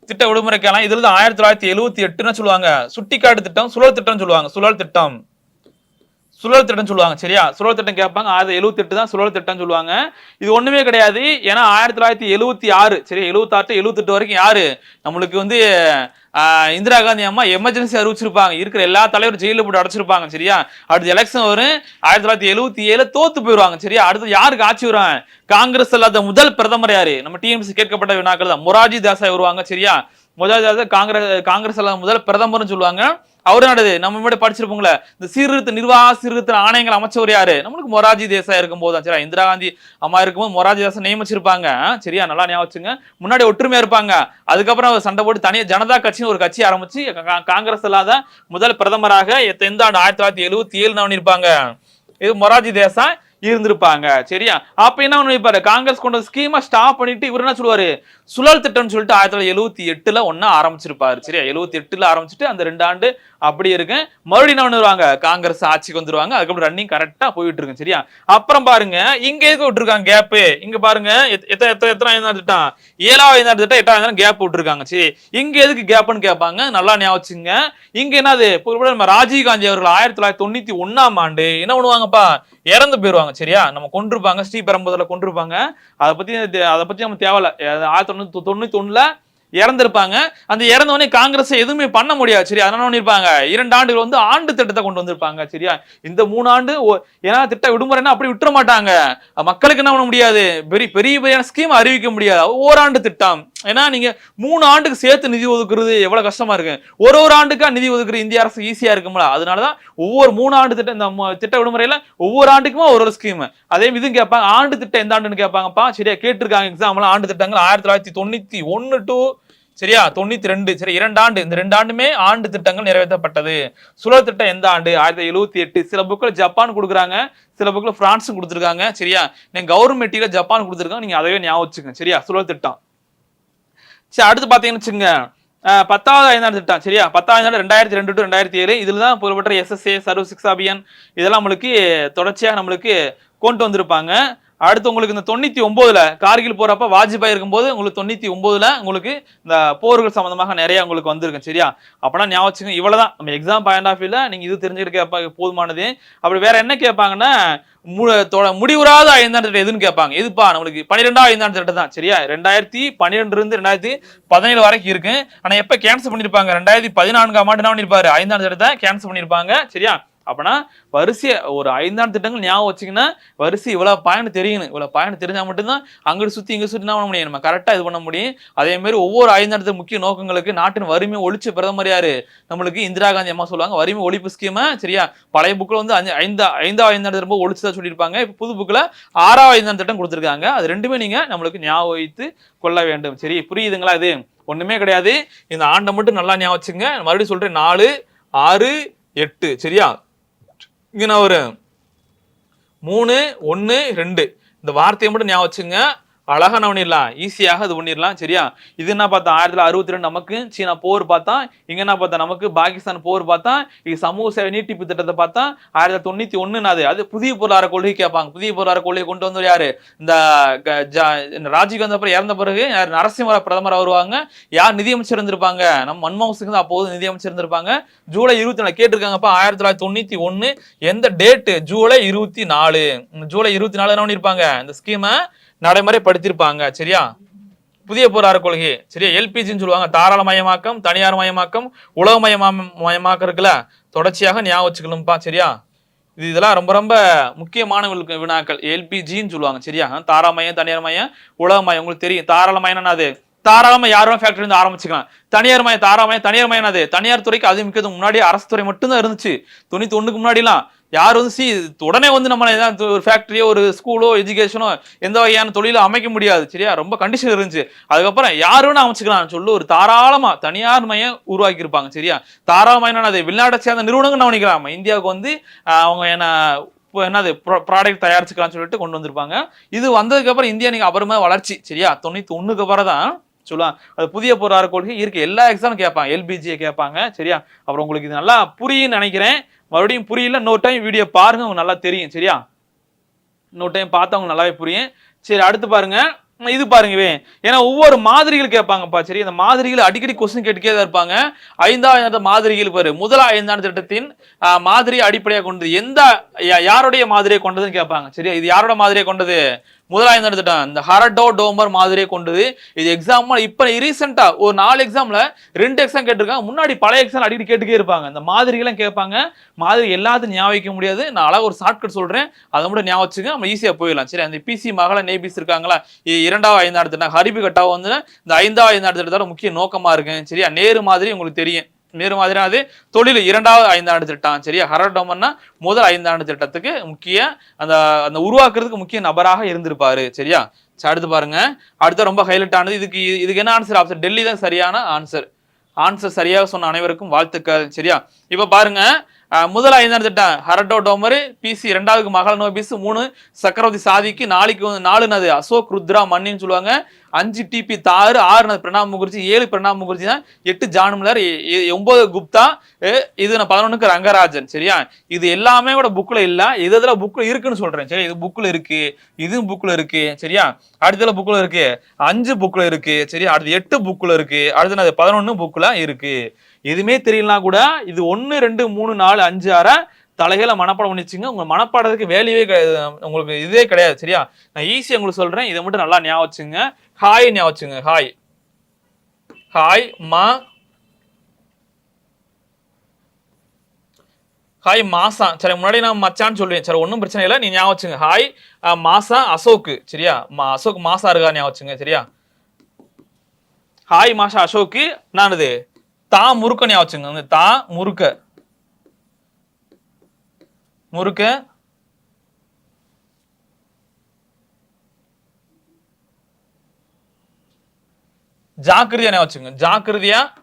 திட்ட விடுமுறை காலம் இதுல இருந்து ஆயிரத்தி தொள்ளாயிரத்தி எழுபத்தி எட்டுன்னு சொல்லுவாங்க. சுட்டிக்காட்டு திட்டம் சுழல் திட்டம் சொல்லுவாங்க சுழல் திட்டம். சுழல் திட்டம் சொல்லுவாங்க சரியா? சுழல் திட்டம் கேட்பாங்க ஆயிரத்தி எழுபத்தி எட்டு தான் சுழல் திட்டம் சொல்லுவாங்க. இது ஒண்ணுமே கிடையாது. ஏன்னா ஆயிரத்தி தொள்ளாயிரத்தி எழுபத்தி ஆறு சரி எழுபத்தாறு எழுபத்தெட்டு வரைக்கும் யாரு? நம்மளுக்கு வந்து இந்திரா காந்தி அம்மா எமர்ஜென்சி அறிவிச்சிருப்பாங்க. இருக்கிற எல்லா தலைவரும் ஜெயிலில் போட்டு அடைச்சிருப்பாங்க சரியா? அடுத்து எலெக்ஷன் வரும் ஆயிரத்தி தொள்ளாயிரத்தி எழுபத்தி ஏழு தோத்து போயிடுவாங்க சரியா? அடுத்து யாருக்கு ஆட்சி வரும்? காங்கிரஸ் இல்லாத முதல் பிரதமர் யாரு? நம்ம டிஎம்சி கேட்கப்பட்ட வினாக்கள் தான். மொராஜி தேசாய் வருவாங்க சரியா? மொராஜி தேசாய் காங்கிரஸ் காங்கிரஸ் இல்லாத முதல் பிரதமர்னு சொல்லுவாங்க. அவரு நடது நம்ம முன்னாடி படிச்சிருப்போங்களே இந்த சீர்திருத்த நிர்வாக சீர்திருத்த ஆணையங்கள் அமைச்சவர் யாரு? நம்மளுக்கு மொராஜி தேசாய் இருக்கும் போது சரியா? இந்திரா காந்தி அம்மா இருக்கும்போது மொராஜி தேசாய் நியமிச்சிருப்பாங்க. சரியா? நல்லா ஞாபகம் வச்சுங்க. முன்னாடி ஒற்றுமையா இருப்பாங்க. அதுக்கப்புறம் அவர் சண்டை போட்டு தனியாக ஜனதா கட்சின்னு ஒரு கட்சி ஆரம்பிச்சு காங்கிரஸ் இல்லாத முதல் பிரதமராக எத்த- எந்த ஆண்டு ஆயிரத்தி தொள்ளாயிரத்தி எழுபத்தி ஏழு பண்ணிருப்பாங்க இது மொராஜி தேசாய் இருந்திருப்பாங்க. சரியா? அப்ப என்ன நினைப்பாரு காங்கிரஸ் கொண்ட ஸ்கீமை ஸ்டாப் பண்ணிட்டு இவர் என்ன சொல்லுவாரு? சுழல் திட்டம்னு சொல்லிட்டு ஆயிரத்தி தொள்ளாயிரத்தி எழுவத்தி எட்டுல ஒன்னா ஆரம்பிச்சிருப்பாரு. சரியா? எழுவத்தி எட்டுல ஆரம்பிச்சுட்டு அந்த ரெண்டு ஆண்டு அப்படி இருக்கு. மறுபடியும் என்ன பண்ணுவாங்க? காங்கிரஸ் ஆட்சிக்கு வந்துருவாங்க. அதுக்கப்புறம் ரன்னிங் கரெக்டா போயிட்டு இருக்கு. சரியா? அப்புறம் பாருங்க இங்க எதுக்கு விட்டுருக்காங்க கேப்பு இங்க பாருங்க எத்தனை எத்தனை எத்தனை ஐந்தாண்டு திட்டம் ஏழாவது ஐந்தாண்டு திட்டம் எட்டாவது கேப் விட்டுருக்காங்க. சரி இங்க எதுக்கு கேப்னு கேட்பாங்க? நல்லா ஞாபகம் இங்க என்னது? நம்ம ராஜீவ் காந்தி அவர்கள் ஆயிரத்தி தொள்ளாயிரத்தி தொண்ணூத்தி ஒண்ணாம் ஆண்டு என்ன பண்ணுவாங்கப்பா? இறந்து போயிருவாங்க சரியா? நம்ம கொண்டிருப்பாங்க ஸ்ரீபெரும்புதூர்ல கொண்டிருப்பாங்க அதை பத்தி அதை பத்தி நம்ம தேவையில்ல ஆயிரத்தி தொண்ணூத்தி தொண்ணூத்தி ஒண்ணுல இறந்திருப்பாங்க. அந்த இறந்தவொடனே காங்கிரஸ் எதுவுமே பண்ண முடியாது சரி அதனால பண்ணிருப்பாங்க? இரண்டு ஆண்டுகள் வந்து ஆண்டு திட்டத்தை கொண்டு வந்திருப்பாங்க சரியா? இந்த மூணு ஆண்டு ஏன்னா திட்ட விடுமுறைன்னா அப்படி விட்டுற மாட்டாங்க. மக்களுக்கு என்ன பண்ண முடியாது? பெரிய பெரிய பெரிய ஸ்கீம் அறிவிக்க முடியாது. ஓராண்டு திட்டம். ஏன்னா நீங்கள் மூணு ஆண்டுக்கு சேர்த்து நிதி ஒதுக்குறது எவ்வளோ கஷ்டமாக இருக்கு. ஒரு ஒரு ஆண்டுக்காக நிதி ஒதுக்குற இந்திய அரசு ஈஸியாக இருக்கும்ல. அதனாலதான் ஒவ்வொரு மூணு ஆண்டு திட்டம் இந்த திட்ட விடுமுறையில் ஒவ்வொரு ஆண்டுக்குமா ஒரு ஒரு ஸ்கீம் அதே இதுவும் கேட்பாங்க ஆண்டு திட்டம் எந்த ஆண்டுன்னு கேட்பாங்கப்பா? சரியா கேட்டிருக்காங்க எக்ஸாம்பிள் ஆண்டு திட்டங்கள் ஆயிரத்தி தொள்ளாயிரத்தி தொண்ணூற்றி ஒன்று டூ சரியா தொண்ணூத்தி ரெண்டு சரி இரண்டு ஆண்டு. இந்த ரெண்டு ஆண்டுமே ஆண்டு திட்டங்கள் நிறைவேற்றப்பட்டது. சுழல் திட்டம் எந்த ஆண்டு? ஆயிரத்தி எழுபத்தி எட்டு. சில புக்கில் ஜப்பான் கொடுக்குறாங்க. சில புக்கில் பிரான்ஸும் கொடுத்துருக்காங்க. சரியா? நீங்கள் கவர்மெண்ட்டில் ஜப்பான் கொடுத்துருக்காங்க. நீங்கள் அதவே ஞாபகம் வச்சுக்கோங்க. சரியா? சுழல் திட்டம். சரி அடுத்து பாத்தீங்கன்னு வச்சுங்க பத்தாவது ஐந்தாண்டு திட்டம் சரியா? பத்தாவது ஐந்தாண்டு ரெண்டாயிரத்தி ரெண்டு டு ரெண்டாயிரத்தி ஏழு. இதுல தான் புறப்பட்ட எஸ்எஸ்ஏ சர்வ சிக்ஸ் அபியான் இதெல்லாம் நம்மளுக்கு தொடர்ச்சியாக நம்மளுக்கு கொண்டு வந்திருப்பாங்க. அடுத்து உங்களுக்கு இந்த தொண்ணூத்தி ஒன்பதுல கார்கில் போறப்ப வாஜ்பாய் இருக்கும்போது உங்களுக்கு தொண்ணூத்தி ஒன்பதுல உங்களுக்கு இந்த போர்கள் சம்பந்தமாக நிறைய உங்களுக்கு வந்திருக்கும் சரியா? அப்பனா ஞாபகம் வச்சுங்க இவ்வளவுதான். நம்ம எக்ஸாம் பாயிண்ட் ஆஃப் வியூல நீங்க இது தெரிஞ்சுக்கிட்டு கேட்பாங்க போதுமானது. அப்படி வேற என்ன கேட்பாங்கன்னா முடிவுறாத ஐந்தாண்டு திட்டம் எதுன்னு கேட்பாங்க. எதுப்பா? நம்மளுக்கு பன்னிரெண்டாவது ஐந்தாண்டு திட்டம் தான். சரியா? ரெண்டாயிரத்தி பன்னிரெண்டுல இருந்து ரெண்டாயிரத்தி பதினேழு வரைக்கும் இருக்கு. ஆனா எப்ப கேன்சல் பண்ணிருப்பாங்க? ரெண்டாயிரத்தி பதினான்காம் ஆண்டு என்ன பண்ணிருப்பாரு? ஐந்தாண்டு திட்டத்தை கேன்சல் பண்ணிருப்பாங்க. சரியா? அப்பனா வரிசையை ஒரு ஐந்தாண்டு திட்டங்கள் ஞாபகம் வச்சிங்கன்னா வரிசை இவ்வளோ பாயிண்ட் தெரியணும் இவ்வளோ பாயிண்ட் தெரிஞ்சால் மட்டும்தான் அங்கிட்டு சுற்றி இங்கே சுற்றி என்ன பண்ண முடியும்? நம்ம கரெக்டாக இது பண்ண முடியும். அதேமாரி ஒவ்வொரு ஐந்தாண்டு முக்கிய நோக்கங்களுக்கு நாட்டின் வறுமை ஒழிச்ச பிரதமர் யார்? நம்மளுக்கு இந்திரா காந்தி அம்மா சொல்லுவாங்க. வறுமை ஒழிப்பு ஸ்கீமை சரியா? பழைய புக்கில் வந்து அஞ்சு ஐந்து ஐந்தாவது ஐந்தாண்டு ரொம்ப ஒழிச்சுதான் சொல்லியிருப்பாங்க. இப்போ புது புக்கில் ஆறாவது ஐந்தாண்டு திட்டம் கொடுத்துருக்காங்க. அது ரெண்டுமே நீங்கள் நம்மளுக்கு ஞாபகம் வைத்து கொள்ள வேண்டும். சரி புரியுதுங்களா இது? ஒன்றுமே கிடையாது. இந்த ஆண்டை மட்டும் நல்லா ஞாபகம் வச்சுங்க மறுபடியும் சொல்கிறேன் நாலு ஆறு எட்டு சரியா? இங்க நான் ஒரு மூணு ஒன்று ரெண்டு. இந்த வார்த்தையை மட்டும் ஞாபகம் வச்சுங்க. அழகாக என்ன பண்ணிடலாம். ஈஸியாக இது பண்ணிடலாம். சரியா? இது என்ன பார்த்தா ஆயிரத்தி தொள்ளாயிரத்தி அறுபத்தி ரெண்டு நமக்கு சீனா போர் பார்த்தா இங்கே என்ன பார்த்தா நமக்கு பாகிஸ்தான் போர் பார்த்தா இது சமூக சேவை நீட்டிப்பு திட்டத்தை பார்த்தா ஆயிரத்தி தொண்ணூத்தி ஒண்ணுன்னு அது. அது புதிய பொருளாதார கொள்கை கேட்பாங்க. புதிய பொருளாதார கொள்கை கொண்டு வந்து யாரு? இந்த க- ஜா- இந்த அப்புறம் இறந்த பிறகு யார்? நரசிம்மர பிரதமர் வருவாங்க. யார் நிதியமைச்சர் இருந்திருப்பாங்க? நம்ம மன்மோகன் சிங் தான் அப்போது நிதியமைச்சர் இருந்திருப்பாங்க. ஜூலை இருபத்தி நாலு கேட்டிருக்காங்கப்பா ஆயிரத்தி தொள்ளாயிரத்தி தொண்ணூற்றி ஒன்று எந்த டேட்டு? ஜூலை இருபத்தி நாலு. ஜூலை இருபத்தி நாலு என்ன பண்ணியிருப்பாங்க இந்த ஸ்கீமை நடைமுறைப்படுத்தியிருப்பாங்க சரியா? புதிய பொருளாதார கொள்கை சரியா? எல்பிஜின்னு சொல்லுவாங்க. தாராளமயமாக்கம் தனியார் மயமாக்கம் உலகமயமா மயமாக்கம் இருக்குல்ல? தொடர்ச்சியாக ஞாபகம் வச்சுக்கணும்ப்பா சரியா? இது இதெல்லாம் ரொம்ப ரொம்ப முக்கியமான வினாக்கள். எல்பிஜின்னு சொல்லுவாங்க சரியா? தாராமயம் தனியார் மயம் உலகமயம் உங்களுக்கு தெரியும். தாராளமயம் அது? தாராளமாக யாரும் ஃபேக்டரி இருந்து ஆரம்பிச்சுக்கலாம். தனியார் மயம் தாராமயம் தனியார் மயம் அது தனியார் துறைக்கு அது முக்கியத்துவம். முன்னாடி அரசு துறை மட்டும்தான் இருந்துச்சு. தொண்ணூத்தி ஒண்ணுக்கு முன்னாடிலாம் யார் வந்து சி உடனே வந்து நம்மளை ஏதாவது ஒரு ஃபேக்டரியோ ஒரு ஸ்கூலோ எஜுகேஷனோ எந்த வகையான தொழிலும் அமைக்க முடியாது. சரியா? ரொம்ப கண்டிஷன் இருந்துச்சு. அதுக்கப்புறம் யார் வேணா அமைச்சுக்கலாம் சொல்லி. ஒரு தாராளமாக தனியார் மையம் உருவாக்கியிருப்பாங்க. சரியா? தாராளமயம் அது வெளிநாட்டை சேர்ந்த நிறுவனங்கள் கவனிக்கலாம். இந்தியாவுக்கு வந்து அவங்க என்ன இப்போ என்னது ப்ராடக்ட் தயாரிச்சுக்கலாம்னு சொல்லிட்டு கொண்டு வந்திருப்பாங்க. இது வந்ததுக்கப்புறம் இந்தியா நீங்கள் அப்புறமா வளர்ச்சி. சரியா? தொண்ணூற்றி ஒன்றுக்கு அப்புறம் தான் சொல்லலாம். அது புதிய பொருளாதார கொள்கை இருக்கு. எல்லா எக்ஸாமும் கேட்பாங்க. எல்பிஜியை கேட்பாங்க. சரியா? அப்புறம் உங்களுக்கு இது நல்லா புரியும்னு நினைக்கிறேன். மறுபடியும் புரியல இன்னொரு டைம் வீடியோ பாருங்க உங்களுக்கு நல்லா தெரியும். சரியா? இன்னொரு டைம் பார்த்தா உங்களுக்கு நல்லாவே புரியும். சரி அடுத்து பாருங்க. இது பாருங்கவே ஏன்னா ஒவ்வொரு மாதிரிகள் கேட்பாங்கப்பா. சரி அந்த மாதிரிகள் அடிக்கடி கொஸ்டின் கேட்டுக்கே தான் இருப்பாங்க. ஐந்தாவது மாதிரிகள் பாரு. முதல் ஐந்தாண்டு திட்டத்தின் மாதிரி மாதிரியை அடிப்படையாக கொண்டது. எந்த யாருடைய மாதிரியை கொண்டதுன்னு கேட்பாங்க. சரியா? இது யாரோட மாதிரியை கொண்டது? முதல் ஐந்தாண்டு இந்த ஹரடோ டோமர் மாதிரியை கொண்டது. இது எக்ஸாம் இப்ப ரீசெண்டா ஒரு நாலு எக்ஸாம்ல ரெண்டு எக்ஸாம் கேட்டிருக்காங்க. முன்னாடி பழைய எக்ஸாம் அடிக்கடி கேட்டுக்கே இருப்பாங்க. இந்த மாதிரிகளும் கேட்பாங்க. மாதிரி எல்லாத்தையும் ஞாபகிக்க முடியாது. நான் அழகாக ஒரு ஷார்ட்கட் சொல்றேன். அதை மட்டும் ஞாபகம் நம்ம ஈஸியா போயிடலாம். சரி அந்த பிசி மகள நேபிஸ் இருக்காங்களா? இது இரண்டாவது ஐந்து திட்டம் ஹரிபி கட்டாவும் வந்து இந்த ஐந்தாவது ஐந்தாண்டு திட்டத்தோட முக்கிய நோக்கமா இருக்கு சரியா? நேரு மாதிரி உங்களுக்கு தெரியும். நேரு மாதிரி அது தொழில் இரண்டாவது ஐந்தாண்டு திட்டம் சரியா? ஹரடோமன்னா முதல் ஐந்தாண்டு திட்டத்துக்கு முக்கிய அந்த அந்த உருவாக்குறதுக்கு முக்கிய நபராக இருந்திருப்பாரு சரியா? அடுத்து பாருங்க. அடுத்த ரொம்ப ஹைலைட் ஆனது இதுக்கு இதுக்கு என்ன ஆன்சர் ஆப்ஷன் டெல்லி தான் சரியான ஆன்சர் ஆன்சர் சரியாக சொன்ன அனைவருக்கும் வாழ்த்துக்கள் சரியா? இப்ப பாருங்க முதல் ஐந்தாண்டு திட்டம் ஹரட்டோ டோமர் பிசி இரண்டாவது மகள் நோபிஸ் மூணு சக்கரவர்த்தி சாதிக்கு நாளைக்கு வந்து நாலுனது அசோக் ருத்ரா மண்ணின்னு சொல்லுவாங்க. அஞ்சு டிபி தாறு ஆறு பிரணாப் முகர்ஜி ஏழு பிரணாப் முகர்ஜி தான். எட்டு ஜான்மலர் எ- ஒன்பது குப்தா இது நான் பதினொன்னுக்கு ரங்கராஜன் சரியா? இது எல்லாமே கூட புக்கில் இல்லை. இது இதில் புக்கில் இருக்குன்னு சொல்கிறேன் சரி இது புக்கில் இருக்கு இதுவும் புக்கில் இருக்கு சரியா? அடுத்ததில் புக்கில் இருக்கு? அஞ்சு புக்கில் இருக்கு சரியா? அடுத்து எட்டு புக்கில் இருக்கு அடுத்து அது புக்கில் இருக்குது எதுவுமே தெரியலனா கூட இது ஒன்னு ரெண்டு மூணு நாலு அஞ்சு ஆற தலைகளை மனப்பாடம் பண்ணிச்சுங்க. உங்க மனப்பாடத்துக்கு வேலையே உங்களுக்கு இதே கிடையாது சரியா? நான் ஈஸியா உங்களுக்கு சொல்றேன். இதை மட்டும் நல்லா ஞாபகம் வச்சுங்க. ஹாய் ஞாபகம் வச்சுங்க. ஹாய். ஹாய் மா. ஹாய் மாசா. சரி முன்னாடி நான் மச்சான்னு சொல்லுவேன். சரி ஒன்றும் பிரச்சனை இல்லை. நீ ஞாபகம் வச்சுங்க. ஹாய் மாசா அசோக்கு சரியா? மா அசோக் மாசா இருக்கா ஞாபகம் வச்சுங்க சரியா? ஹாய் மாஷா அசோக்கு. நான் இது தா முறுக்க ஞாபகம் வந்து தா முறுக்க. முறுக்க. ஜாக்கிரதையா ஞாபகம் வச்சுங்க. ஜாக்கிரதையா?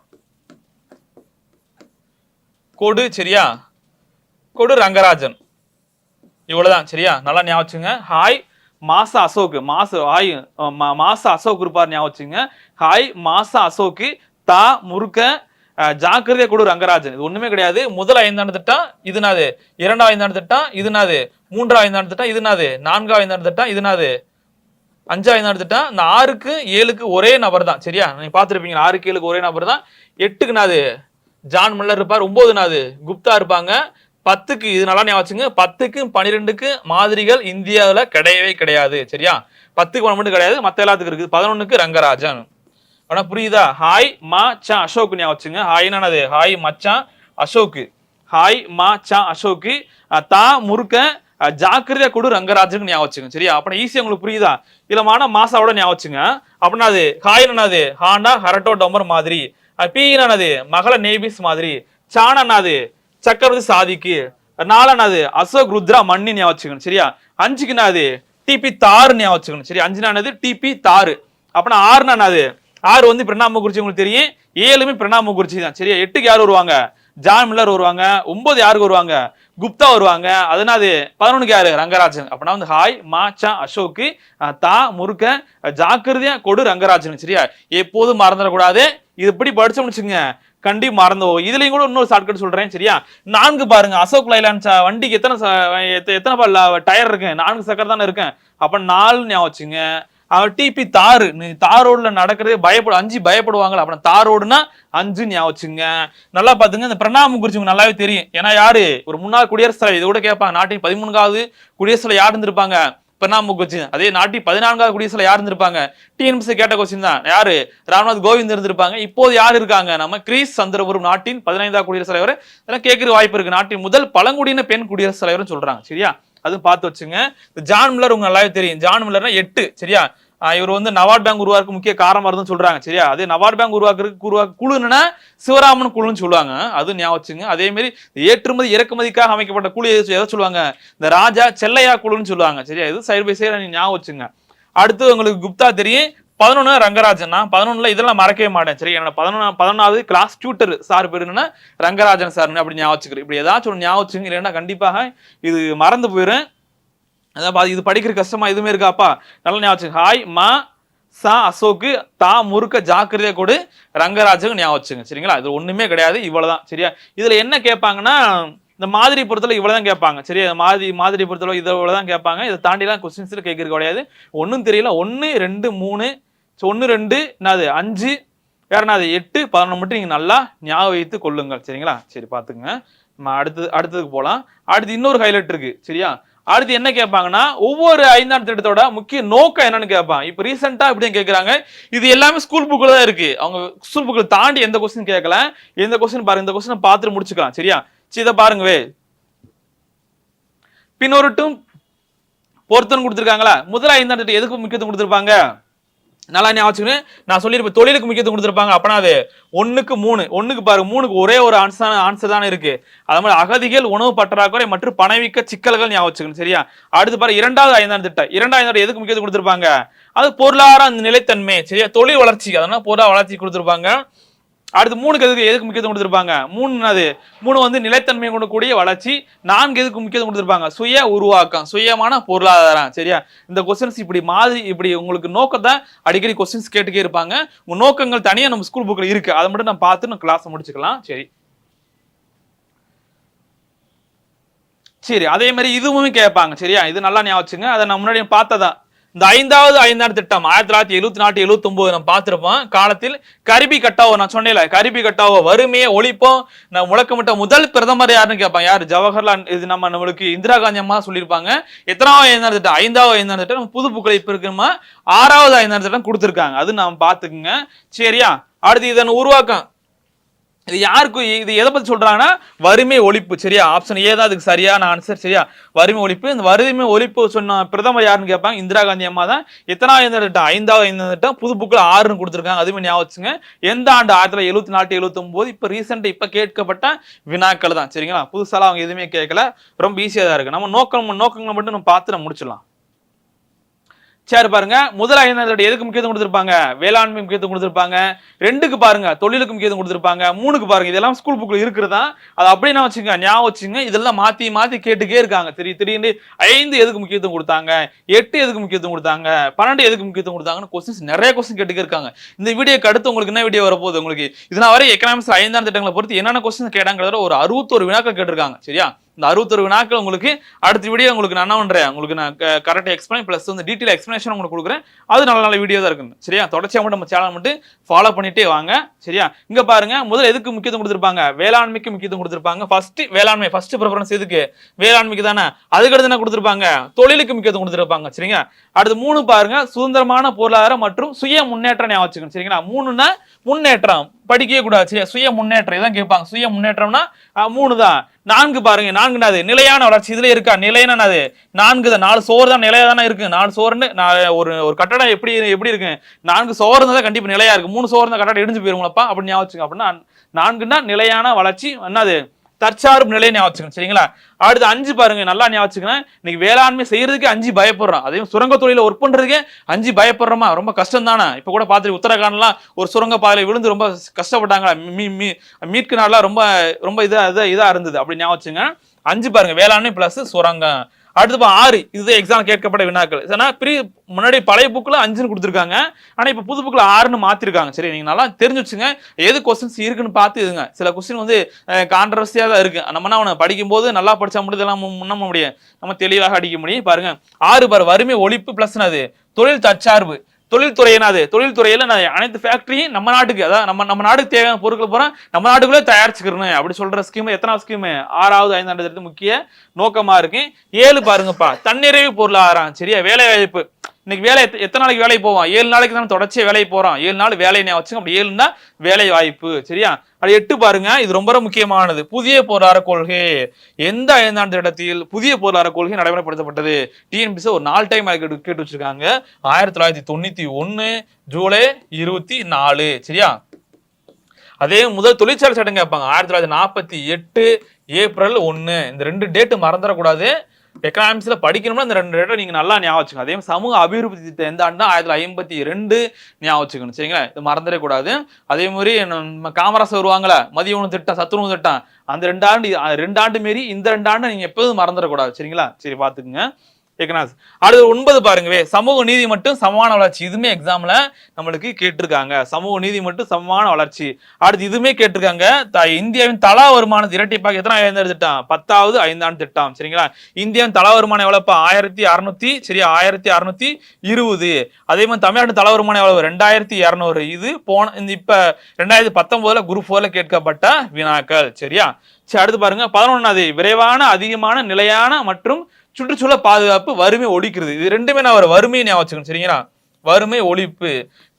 கொடு சரியா? கொடு ரங்கராஜன். இவ்வளவுதான் சரியா? நல்லா ஞாபகம் வச்சுங்க. ஹாய் மாச அசோக் மாசு ஹாய் மாச மா- அசோக் இருப்பார் ஞாபகம் வச்சுங்க. ஹாய் மாசா அசோக்கு தா முறுக்க ஜாக்கிரதையை கொடு ரங்கராஜன். இது ஒண்ணுமே கிடையாது. முதல் ஐந்தாண்டு திட்டம் இதுனாது. இரண்டாவது ஐந்தாண்டு திட்டம் இதுனாது. மூன்றாவது ஐந்தாண்டு திட்டம் இதுனாது. நான்காவது ஐந்தாண்டு திட்டம் இதுனாது. அஞ்சாவது ஐந்தாண்டு திட்டம் இந்த ஆறுக்கு ஏழுக்கு ஒரே நபர் தான் சரியா? நீங்க பார்த்துருப்பீங்க ஆறுக்கு ஏழுக்கு ஒரே நபர் தான் எட்டுக்கு நாது ஜான் மல்லர் இருப்பார் ஒன்பது நாது குப்தா இருப்பாங்க. பத்துக்கு இது நல்லா ஞாபகம் வச்சுங்க பத்துக்கு பன்னிரெண்டுக்கு மாதிரிகள் இந்தியாவில் கிடையவே கிடையாது. சரியா? பத்துக்கு ஒன்று மட்டும் கிடையாது மற்ற எல்லாத்துக்கும் இருக்குது. பதினொன்றுக்கு ரங்கராஜன். ஆனா புரியுதா? ஹாய் மா சா அசோக் ஞாபகம் வச்சுங்க. ஹாய்னானது ஹாய் மச்சான் அசோக்கு. ஹாய் மா சா அசோக்கு. தா முறுக்க ஜாக்கிரதையா கொடு ரங்கராஜுக்கு ஞாபகம் வச்சுங்க. சரியா? அப்ப ஈஸியா உங்களுக்கு புரியுதா? இல்லமான மாசாவோட ஞாபகம் வச்சுங்க. அப்படின்னா அது ஹாய் என்னது ஹாண்டா ஹரட்டோ டொமர் மாதிரி. பீனானது மகள நேபிஸ் மாதிரி. சாணனாது சக்கரவர்த்தி சாதிக்கு. நாலனாது அசோக் ருத்ரா மண்ணி ஞாபகம் வச்சுக்கணும். சரியா? அஞ்சுக்குனாது டிபி தாறு ஞாபகம் வச்சுக்கணும். சரி அஞ்சுனானது டிபி தாறு அப்படின்னா ஆறுனானது ஆறு வந்து பிரணாம முகர்ஜி உங்களுக்கு தெரியும். ஏழுமே பிரணாம முகர்ஜி தான். சரியா? எட்டுக்கு யார் வருவாங்க? ஜான் மில்லர் வருவாங்க. ஒன்பது யாருக்கு வருவாங்க? குப்தா வருவாங்க. அதனாது பதினொன்றுக்கு யாரு? ரங்கராஜன். அப்படின்னா வந்து ஹாய் மாச்சா அசோக்கு தா முருக்க ஜாக்கிரதையா கொடு ரங்கராஜன். சரியா? எப்போதும் மறந்துடக்கூடாது. இது இப்படி படிச்சோம்னு வச்சுங்க கண்டி மறந்து போகும். இதுலயும் கூட இன்னொரு ஷார்ட்கட் சொல்றேன். சரியா? நான்கு பாருங்க. அசோக் லைலான் வண்டிக்கு எத்தனை எத்தனை டயர் இருக்கு? நான்கு சக்கர தானே இருக்கேன் அப்ப நாலு ஞாபகம் வச்சுங்க அவர் டிபி தாறு நீ தார் ரோட்ல நடக்கிறதே பயப்படு அஞ்சு பயப்படுவாங்களா அப்புறம் தார் ரோடுனா அஞ்சு ஞாபகம் வச்சுங்க. நல்லா பாத்துங்க இந்த பிரணாமம் குறிச்சு நல்லாவே தெரியும். ஏன்னா யாரு? ஒரு முன்னாள் குடியரசுத் தலைவர் இதை கூட கேட்பாங்க. நாட்டின் பதிமூணாவது குடியரசுல யார் இருந்திருப்பாங்க? பிரணாப் முகர்ஜி அதே நாட்டி பதினான்காவது குடியரசுல யார் இருந்திருப்பாங்க? டிஎன்பிசி கேட்ட கொஸ்டின் தான். யாரு? ராம்நாத் கோவிந்த் இருந்திருப்பாங்க. இப்போது யார் இருக்காங்க? நம்ம கிரீஸ் சந்திரபுரம் நாட்டின் பதினைந்தாவது குடியரசுத் தலைவர். இதெல்லாம் கேட்கிற வாய்ப்பு இருக்கு. நாட்டின் முதல் பழங்குடியின பெண் குடியரசுத் தலைவர்னு சொல்றாங்க. சரியா? அதுவும் பார்த்து வச்சுங்க. இந்த ஜான் மில்லர் உங்களுக்கு நல்லாவே தெரியும். ஜான் மில்லர்னா எட்டு சரியா? இவர் வந்து நவார்ட் பேங்க் உருவாக்க முக்கிய காரணமா இருந்துன்னு சொல்றாங்க சரியா? அதே நவார்ட் பேங்க் உருவாக்குறதுக்கு உருவாக்க குழுன்னா சிவராமன் குழுன்னு சொல்லுவாங்க. அது ஞாபகம் வச்சுங்க. அதே மாதிரி ஏற்றுமதி இறக்குமதிக்காக அமைக்கப்பட்ட குழு எதை சொல்லுவாங்க? இந்த ராஜா செல்லையா குழுன்னு சொல்லுவாங்க சரியா? இது சைடு பை சைடு நீங்க ஞாபகம் வச்சுங்க. அடுத்து உங்களுக்கு குப்தா தெரியும். பதினொன்று ரங்கராஜன் தான் பதினொன்றுல இதெல்லாம் மறக்கவே மாட்டேன். சரி என்னோட பதினொன்னா பதினொன்றாவது கிளாஸ் டியூட்டர் சார் பேர் என்னன்னா ரங்கராஜன் சார்னு அப்படி ஞாபகம் இப்படி ஏதாச்சும் ஒன்று ஞாபகம் வச்சுங்க இல்லைன்னா கண்டிப்பாக இது மறந்து போயிடும் அதான் பா- இது படிக்கிற கஷ்டமா எதுவுமே இருக்காப்பா? நல்லா ஞாபகம் ஹாய் மா சா அசோக்கு தா முறுக்க ஜாக்கிரதையா கொடு. ரங்கராஜுக்கு ஞாபகம் வச்சுங்க சரிங்களா? இது ஒன்றுமே கிடையாது. இவ்வளோதான் சரியா? இதில் என்ன கேட்பாங்கன்னா இந்த மாதிரி பொறுத்தளவு இவ்வளவுதான் கேட்பாங்க. சரியா? மாதிரி மாதிரி பொறுத்தளவு இதை இவ்வளவுதான் கேட்பாங்க. இதை தாண்டிலாம் கொஸ்டின்ஸில் கேட்கறது கிடையாது. ஒன்றும் தெரியல. ஒன்று ரெண்டு மூணு ஸோ ஒன்று ரெண்டு என்னது? அஞ்சு வேற என்னது? எட்டு பதினொன்று மட்டும் நீங்கள் நல்லா ஞாபகம் வைத்து கொள்ளுங்கள். சரிங்களா? சரி பார்த்துங்க நம்ம அடுத்தது அடுத்ததுக்கு போகலாம் அடுத்து இன்னொரு ஹைலைட் இருக்கு. சரியா? அடுத்து என்ன கேட்பாங்கன்னா ஒவ்வொரு ஐந்தாண்டு திட்டத்தோட முக்கிய நோக்கம் என்னன்னு கேட்பாங்க இப்போ ரீசெண்டாக இப்படி கேட்குறாங்க. இது எல்லாமே ஸ்கூல் புக்கில் தான் இருக்கு. அவங்க ஸ்கூல் புக்கில் தாண்டி எந்த கொஸ்டின் கேட்கல. எந்த கொஸ்டின் பாருங்க. இந்த கொஸ்டினை பார்த்துட்டு முடிச்சுக்கலாம். சரியா? சரி இதை பாருங்கவே. பின்னொருட்டும் பொருத்தம் கொடுத்துருக்காங்களா? முதல் ஐந்தாம் திட்டம் எதுக்கு முக்கியத்துவம் கொடுத்துருப்பாங்க? நல்லா ஞாபகம் நான் சொல்லியிருப்பேன் தொழிலுக்கு முக்கியத்துவம் கொடுத்துருப்பாங்க. அப்பனா அது ஒன்றுக்கு மூணு ஒன்றுக்கு பாருங்க மூணுக்கு ஒரே ஒரு ஆன்சர் ஆன்சர் தானே இருக்கு. அது மாதிரி அகதிகள் உணவு பற்றாக்குறை மற்றும் பணவீக்க சிக்கல்கள் ஞாபகம் சரியா? அடுத்து பாருங்க இரண்டாவது ஐந்தாண்டு திட்டம். இரண்டாவது ஐந்தாண்டு எதுக்கு முக்கியத்துவம் கொடுத்துருப்பாங்க? அது பொருளாதார நிலைத்தன்மை சரியா? தொழில் வளர்ச்சி அதனால பொருளாதார வளர்ச்சி கொடுத்துருப்பாங்க. அடுத்து மூணுக்கு எதுக்கு எதுக்கு முக்கியத்துவம் கொடுத்துருப்பாங்க? மூணு அது மூணு வந்து நிலைத்தன்மை கொண்டக்கூடிய வளர்ச்சி நான்கு எதுக்கு முக்கியத்துவம் கொடுத்துருப்பாங்க? சுய உருவாக்கம் சுயமான பொருளாதாரம் சரியா? இந்த கொஸ்டின்ஸ் இப்படி மாதிரி இப்படி உங்களுக்கு நோக்கத்தை அடிக்கடி கொஸ்டின்ஸ் கேட்டுக்கே இருப்பாங்க. உங்க நோக்கங்கள் தனியா நம்ம ஸ்கூல் புக்ல இருக்கு. அதை மட்டும் நம்ம பார்த்து நம்ம கிளாஸ் முடிச்சுக்கலாம். சரி. சரி அதே மாதிரி இதுவுமே கேட்பாங்க சரியா? இது நல்லா ஞாபகம் வச்சுங்க. அதை நான் முன்னாடி பார்த்ததான் இந்த ஐந்தாவது ஐந்தாண்டு திட்டம் ஆயிரத்தி தொள்ளாயிரத்தி எழுபத்தி நாட்டு எழுபத்தி ஒன்பது நம்ம பார்த்திருப்போம். காலத்தில் கரிபி கட்டாவோ நான் சொன்னேன்ல கரிபி கட்டாவோ வறுமையை ஒழிப்போம். நான் முழக்கமிட்ட முதல் பிரதமர் யாருன்னு கேட்பாங்க. யார்? ஜவஹர்லால் இது நம்ம நம்மளுக்கு இந்திரா காந்தி அம்மா சொல்லியிருப்பாங்க. எத்தனாவது ஐந்தாண்டு திட்டம் ஐந்தாவது ஐந்தாண்டு திட்டம் நம்ம புது புக்களை இப்போ இருக்குமா ஆறாவது ஐந்தாண்டு திட்டம் கொடுத்துருக்காங்க. அது நாம் பார்த்துக்குங்க. சரியா? அடுத்து இதன் உருவாக்கம். இது யாருக்கு இது எதை பத்தி சொல்றாங்கன்னா வறுமை ஒழிப்பு சரியா? ஆப்ஷன் ஏ தான் அதுக்கு சரியான ஆன்சர் சரியா? வறுமை ஒழிப்பு. இந்த வறுமை ஒழிப்பு சொன்ன பிரதமர் யாருன்னு கேட்பாங்க? இந்திரா காந்தி அம்மா தான். எத்தனாவது ஐந்தாவது திட்டம் ஐந்தாவது ஐந்தாவது திட்டம் புது புக்கில் ஆறுன்னு கொடுத்துருக்காங்க. அதுவுமே ஞாபகம் வச்சுங்க எந்த ஆண்டு? ஆயிரத்தி தொள்ளாயிரத்தி எழுபத்தி நாலு எழுபத்தி ஒன்பது இப்போ ரீசெண்டாக இப்போ கேட்கப்பட்ட வினாக்கள் தான். சரிங்களா? புதுசாலாம் அவங்க எதுவுமே கேட்கல. ரொம்ப ஈஸியாக தான் இருக்கு. நம்ம நோக்கம் நோக்கங்களை மட்டும் நம்ம பார்த்து நம்ம முடிச்சிடலாம். சரி பாருங்க. முதல் ஐந்தாண்டு எதுக்கு முக்கியத்துவம் கொடுத்துருப்பாங்க? வேளாண்மை முக்கியத்துவம் கொடுத்துருப்பாங்க. ரெண்டுக்கு பாருங்க தொழிலுக்கு முக்கியத்துவம் கொடுத்துருப்பாங்க. மூணுக்கு பாருங்க இதெல்லாம் ஸ்கூல் புக்கில் இருக்கிறதா? அது அப்படியே நான் வச்சுங்க ஞாபகம் வச்சுங்க இதெல்லாம் மாத்தி மாத்தி கேட்டுக்கே இருக்காங்க. திடீ திடீர்னு ஐந்து எதுக்கு முக்கியத்துவம் கொடுத்தாங்க? எட்டு எதுக்கு முக்கியத்துவம் கொடுத்தாங்க? பன்னெண்டு எதுக்கு முக்கியத்துவம் கொடுத்தாங்கன்னு கொஸ்டின்ஸ் நிறைய கொஸ்டின் கேட்டுக்கே இருக்காங்க. இந்த வீடியோக்கு அடுத்து உங்களுக்கு என்ன வீடியோ வரப்போகுது உங்களுக்கு? இதனால் வரை எக்கனாமிக்ஸ் ஐந்தாம் திட்டங்களை பொறுத்து என்னென்ன கொஸ்டின் கேட்டாங்கிறத ஒரு அறுபத்தோரு வினாக்கள் கேட்டிருக்காங்க. சரியா? இந்த அறுபத்தொரு நாட்கள் உங்களுக்கு அடுத்த வீடியோ உங்களுக்கு நான் என்ன பண்றேன்? உங்களுக்கு நான் கரெக்டாக எக்ஸ்பிளைன் ப்ளஸ் வந்து டீட்டெயில் எக்ஸ்பிளேஷன் உங்களுக்கு கொடுக்குறேன். அது நல்ல நல்ல வீடியோ தான் இருக்குது. சரியா? தொடர்ச்சியாக மட்டும் நம்ம சேனல் மட்டும் ஃபாலோ பண்ணிட்டே வாங்க. சரியா? இங்க பாருங்க முதல்ல எதுக்கு முக்கியத்துவம் கொடுத்துருப்பாங்க? வேளாண்மைக்கு முக்கியத்துவம் கொடுத்துருப்பாங்க. ஃபர்ஸ்ட் வேளாண்மை ஃபர்ஸ்ட் ப்ரிஃபரன்ஸ் எதுக்கு? வேளாண்மைக்கு தானே. அதுக்கடுத்து என்ன கொடுத்துருப்பாங்க? தொழிலுக்கு முக்கியத்துவம் கொடுத்துருப்பாங்க. சரிங்க அடுத்து மூணு பாருங்க சுதந்திரமான பொருளாதாரம் மற்றும் சுய முன்னேற்றம் ஞாபகம் வச்சுக்கணும். சரிங்களா? மூணுன்னா முன்னேற்றம். படிக்கவே கூடாது. சரியா சுய முன்னேற்றம் இதான் கேட்பாங்க. சுய முன்னேற்றம்னா மூணு தான் நான்கு பாருங்க நான்குனாது நிலையான வளர்ச்சி. இதுல இருக்கா? நிலையானது நான்கு தான் நாலு சோறு தான் நிலையா தானே இருக்கு. நாலு சோறுன்னு நான் ஒரு ஒரு கட்டடம் எப்படி எப்படி இருக்கு? நான்கு சோறு தான் கண்டிப்பா நிலையா இருக்கு. மூணு சோறு தான் கட்டடம் இடிஞ்சு போயிருங்களப்பா அப்படின்னு ஞாபகம் அப்படின்னா நான்குன்னா நிலையான வளர்ச்சி. என்னது? தற்சார்பு நிலையை ஞாபகம் சரிங்களா? அடுத்து அஞ்சு பாருங்க நல்லா ஞாபகம் இன்னைக்கு வேளாண்மை செய்யறதுக்கு அஞ்சு பயப்படுறோம். அதே சுரங்க தொழில ஒர்க் பண்றதுக்கே அஞ்சு பயப்படுறோமா? ரொம்ப கஷ்டம் தானே இப்ப கூட பார்த்துட்டு உத்தரகாண்ட்லாம் ஒரு சுரங்க பாதையில விழுந்து ரொம்ப கஷ்டப்பட்டாங்க மீ மீ மீட்கு நாள்லாம் ரொம்ப ரொம்ப இதா இதா இதா இருந்தது. அப்படி ஞாபகம் அஞ்சு பாருங்க வேளாண்மை பிளஸ் சுரங்கம். அடுத்து பா ஆறு இது எக்ஸாம் கேட்கப்பட்ட வினாக்கள். ஏன்னா பிரி முன்னாடி பழைய புக்கில் அஞ்சுன்னு கொடுத்துருக்காங்க. ஆனால் இப்போ புது புக்கில் ஆறுன்னு மாற்றிருக்காங்க சரி நீங்கள் நல்லா தெரிஞ்சு வச்சுங்க. எது கொஸ்டின்ஸ் இருக்குன்னு பார்த்து இதுங்க சில கொஸ்டின் வந்து கான்ட்ரவர்சியாக தான் இருக்குது நம்ம அவனை படிக்கும்போது நல்லா படித்தா மட்டும் இதெல்லாம் மு- முன்ன முடியும் நம்ம தெளிவாக அடிக்க முடியும். பாருங்கள் ஆறு பாரு வறுமை ஒழிப்பு ப்ளஸ்னு அது தொழில் தற்சார்பு. தொழில்துறை என்னது தொழில்துறையில நான் அனைத்து ஃபேக்டரியும் நம்ம நாட்டுக்கு அதான் நம்ம நம்ம நாட்டுக்கு தேவையான பொருட்கள் பூரா நம்ம நாட்டுக்குள்ளே தயாரிச்சுக்கிறணும். அப்படி சொல்ற ஸ்கீம் எத்தனாவது ஸ்கீம் ஆறாவது ஐந்தாண்டு முக்கிய நோக்கமா இருக்கு. ஏழு பாருங்கப்பா தன்னிறைவு பொருளாதாரம் சரியா? வேலை வாய்ப்பு இன்னைக்கு வேலை எத்தனை நாளைக்கு வேலைக்கு போவோம் ஏழு நாளைக்கு தானே தொடர்ச்சியாக வேலைக்கு போறோம் ஏழு நாள் வேலை நான் வச்சுக்கோ அப்படி ஏழுனா வேலை வாய்ப்பு சரியா? அது எட்டு பாருங்க. இது ரொம்ப ரொம்ப முக்கியமானது. புதிய பொருளாதார கொள்கை. எந்த ஐந்தாண்டு இடத்தில் புதிய பொருளாதார கொள்கை நடைமுறைப்படுத்தப்பட்டது? டிஎன்பிசி ஒரு நாலு டைம் கேட்டு கேட்டு வச்சிருக்காங்க. ஆயிரத்தி தொள்ளாயிரத்தி தொண்ணூத்தி ஒன்னு ஜூலை இருபத்தி நாலு சரியா? அதே முதல் தொழிற்சாலை சட்டம் கேட்பாங்க. ஆயிரத்தி தொள்ளாயிரத்தி நாற்பத்தி எட்டு ஏப்ரல் ஒன்று இந்த ரெண்டு டேட்டு மறந்துடக்கூடாது. எக்கனாமிக்ஸில் படிக்கணும்னா இந்த ரெண்டு இடம் நீங்கள் நல்லா ஞாபகம் வச்சுக்கணும். அதே சமூக அபிவிருத்தி திட்டம் எந்த ஆண்டுனா ஆயிரத்தி தொள்ளாயிரத்தி ஐம்பத்தி ரெண்டு ஞாபகம் வச்சுக்கணும். சரிங்களா? இது மறந்துடக்கூடாது அதே மாதிரி நம்ம காமராசர் வருவாங்களே மதிய உணவு திட்டம் சத்துணவு திட்டம் அந்த ரெண்டு ஆண்டு ரெண்டு ஆண்டு மாரி இந்த ரெண்டு ஆண்டு நீங்கள் எப்போதும் மறந்துடக்கூடாது. சரிங்களா? சரி பார்த்துக்குங்க. எக்கனாஸ் அடுத்து ஒன்பது பாருங்கவே சமூக நீதி மட்டும் சமமான வளர்ச்சி. இதுமே எக்ஸாம்ல நம்மளுக்கு கேட்டிருக்காங்க. சமூக நீதி மட்டும் சமமான வளர்ச்சி. அடுத்து இதுமே கேட்டிருக்காங்க. த- இந்தியாவின் தலா வருமானத்தை இரட்டிப்பாக எத்தனை ஐந்தாண்டு திட்டம். பத்தாவது ஐந்தாண்டு திட்டம். சரிங்களா? இந்தியாவின் தலா வருமானம் எவ்வளோப்பா? ஆயிரத்தி அறுநூத்தி சரியா ஆயிரத்தி அறுநூத்தி இருபது. அதே மாதிரி தமிழ்நாட்டு தலா வருமானம் எவ்வளவு? ரெண்டாயிரத்தி இரநூறு. இது போன இந்த இப்ப ரெண்டாயிரத்தி பத்தொன்பதுல குரூப் ஃபோர்ல கேட்கப்பட்ட வினாக்கள். சரியா? சரி அடுத்து பாருங்க. பதினொன்னாவது விரைவான அதிகமான நிலையான மற்றும் சுற்றுச்சூழல் பாதுகாப்பு வறுமை ஒழிக்கிறது. இது ரெண்டுமே நான் ஒரு வறுமையை ஞாபகம் சரிங்களா? வறுமை ஒழிப்பு.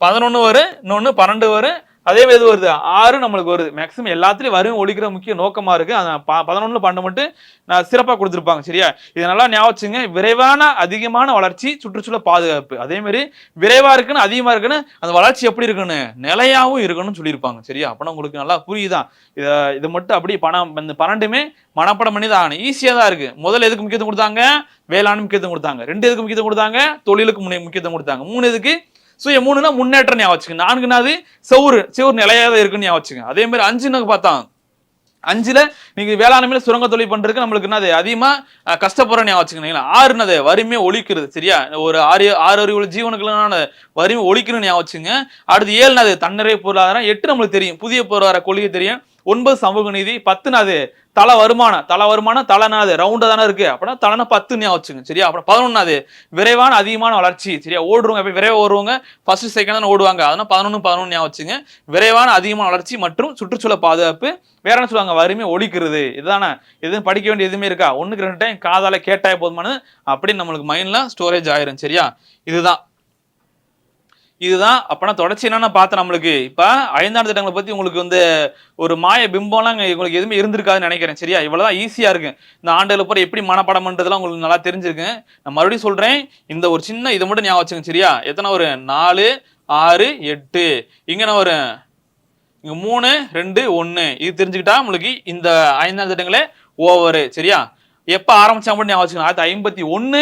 பதினொன்று வரும் இன்னொன்று பன்னெண்டு வரும் அதே மாதிரி இது வருது. ஆறு நம்மளுக்கு வருது. மேக்ஸிமம் எல்லாத்துலயும் வரும் ஒழிக்கிற முக்கிய நோக்கமா இருக்கு. ப பதினொன்று பன்னெண்டு மட்டும் நான் சிறப்பாக கொடுத்துருப்பாங்க சரியா? இதை நல்லா ஞாபகம் வச்சுங்க. விரைவான அதிகமான வளர்ச்சி சுற்றுச்சூழல் பாதுகாப்பு. அதே மாதிரி விரைவா இருக்குன்னு அதிகமா இருக்குன்னு அந்த வளர்ச்சி எப்படி இருக்குன்னு நிலையாகவும் இருக்கணும்னு சொல்லியிருப்பாங்க சரியா? அப்பனா உங்களுக்கு நல்லா புரியுதான் இதை இது மட்டும் அப்படி பணம் இந்த பன்னெண்டுமே மனப்படம் பண்ணி தான் ஆகணும். ஈஸியாக தான் இருக்கு. முதல்ல எதுக்கு முக்கியத்துவம் கொடுத்தாங்க? வேளாண் முக்கியத்துவம் கொடுத்தாங்க. ரெண்டு எதுக்கு முக்கியத்துவம் கொடுத்தாங்க? தொழிலுக்கு முன்னே முக்கியத்துவம் கொடுத்தாங்க. மூணு எதுக்கு? ஸோ மூணுனா முன்னேற்றம் ஞாபகம் வச்சுங்க நான்குனாவது செவுறு. செவுறு நிலையாக தான் இருக்குன்னு ஞாபகம் வச்சுங்க அதே மாதிரி அஞ்சுன்னு பார்த்தா அஞ்சுல நீங்க வேளாண்மையில சுரங்க தொழில் பண்றதுக்கு நம்மளுக்கு என்னது? அதிகமா கஷ்டப்படுறேன் கஷ்டப்படுற ஞாபகம் வச்சுக்கீங்களா ஆறுனது வறுமையை ஒழிக்கிறது. சரியா? ஒரு ஆறு ஆறு அறிவுள்ள ஜீவனுக்குள்ளான வறுமை ஒழிக்கணும்னு ஞாபகம் வச்சுங்க அடுத்து ஏழுனது தன்னிறை பொருளாதாரம். எட்டு நம்மளுக்கு தெரியும். புதிய பொருளாதார கொள்கை தெரியும். ஒன்பது சமூக நீதி. பத்துனாது தலை வருமானம் தலை வருமானம் தலைனாது ரவுண்டா தானே இருக்கு. அப்படின்னா தலைனா பத்து ஞாபகம் வச்சுங்க சரியா? அப்புறம் பதினொன்னாது விரைவான அதிகமான வளர்ச்சி சரியா? ஓடுறவங்க எப்ப விரைவாக ஓடுவாங்க ஃபர்ஸ்ட் செகண்ட் தானே ஓடுவாங்க. அதனால் பதினொன்று பதினொன்று ஞாபகம் வச்சுங்க விரைவான அதிகமான வளர்ச்சி மற்றும் சுற்றுச்சூழல் பாதுகாப்பு. வேற என்ன சொல்லுவாங்க? வறுமை ஒழிக்கிறது. இதுதானே? எதுவும் படிக்க வேண்டிய எதுவுமே இருக்கா? ஒன்றுக்கு ரெண்டு டைம் காதால கேட்டாய போதுமானது. அப்படின்னு நம்மளுக்கு மைண்ட்ல ஸ்டோரேஜ் ஆயிரும் சரியா? இதுதான். இதுதான். அப்பனா தொடர்ச்சி என்னென்ன பார்த்தேன் நம்மளுக்கு. இப்போ ஐந்தாண்டு திட்டங்களை பத்தி உங்களுக்கு வந்து ஒரு மாய பிம்பம்லாம் உங்களுக்கு எதுவுமே இருந்திருக்காதுன்னு நினைக்கிறேன். சரியா? இவ்வளவுதான் ஈஸியா இருக்கு. இந்த ஆண்டுல பூரா எப்படி மனப்பாடம்ன்றதுலாம் உங்களுக்கு நல்லா தெரிஞ்சிருக்கு. நான் மறுபடியும் சொல்றேன். இந்த ஒரு சின்ன இதை மட்டும் ஞாபகம் வச்சுங்க சரியா? எத்தனை ஒரு? நாலு ஆறு எட்டு. இங்க ஒரு இங்க மூணு ரெண்டு ஒன்று இது தெரிஞ்சுக்கிட்டா உங்களுக்கு இந்த ஐந்தாண்டு திட்டங்களே ஓவரு சரியா? எப்போ ஆரம்பிச்சா மட்டும் ஞாபகம் வச்சுக்கணும் ஆயிரத்தி ஐம்பத்தி ஒன்று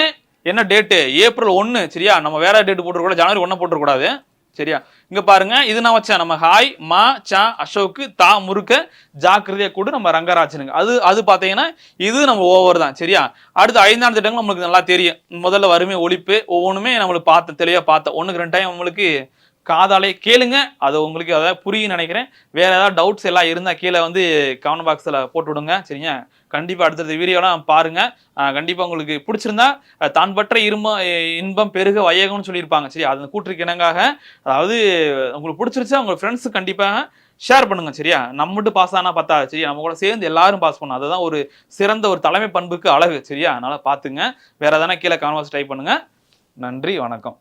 என்ன டேட்டு ஏப்ரல் ஒன்று சரியா? நம்ம வேற டேட் போட்டுருக்கூடாது ஜனவரி ஒன்று போட்டுக்கூடாது சரியா? இங்க பாருங்க இது நான் வச்சேன். நம்ம ஹாய் மா சா அசோக்கு தா முறுக்க ஜாக்கிரதையை கூட நம்ம ரங்கராஜனுங்க. அது அது பார்த்தீங்கன்னா இது நம்ம ஓவர் தான் சரியா? அடுத்து ஐந்தாம் திட்டங்கள் நம்மளுக்கு நல்லா தெரியும். முதல்ல வறுமை ஒழிப்பு ஒவ்வொன்றுமே நம்மளுக்கு பார்த்து தெளிவாக பார்த்தோம் ஒன்றுக்கு ரெண்டு டைம் நம்மளுக்கு காதாலே கேளுங்க. அது உங்களுக்கு அதாவது புரியும் நினைக்கிறேன். வேற ஏதாவது டவுட்ஸ் எல்லாம் இருந்தால் கீழே வந்து கமெண்ட் பாக்ஸில் போட்டு விடுங்க சரிங்க கண்டிப்பாக அடுத்தடுத்த வீடியோலாம் பாருங்கள் கண்டிப்பாக உங்களுக்கு பிடிச்சிருந்தா தான் பற்ற இரும இன்பம் பெருக வையகம்னு சொல்லியிருப்பாங்க. சரி அந்த கூற்றுக்கு இணங்காக அதாவது உங்களுக்கு பிடிச்சிருச்சா உங்கள் ஃப்ரெண்ட்ஸு கண்டிப்பாக ஷேர் பண்ணுங்க. சரியா? நம்ம மட்டும் பாஸ் ஆனா பார்த்தா சரியா? நம்ம கூட சேர்ந்து எல்லாரும் பாஸ் பண்ணும் அதுதான் ஒரு சிறந்த ஒரு தலைமை பண்புக்கு அழகு. சரியா? அதனால பாத்துங்க வேற எதனா கீழே கான்வாஸ் ட்ரை பண்ணுங்க. நன்றி வணக்கம்.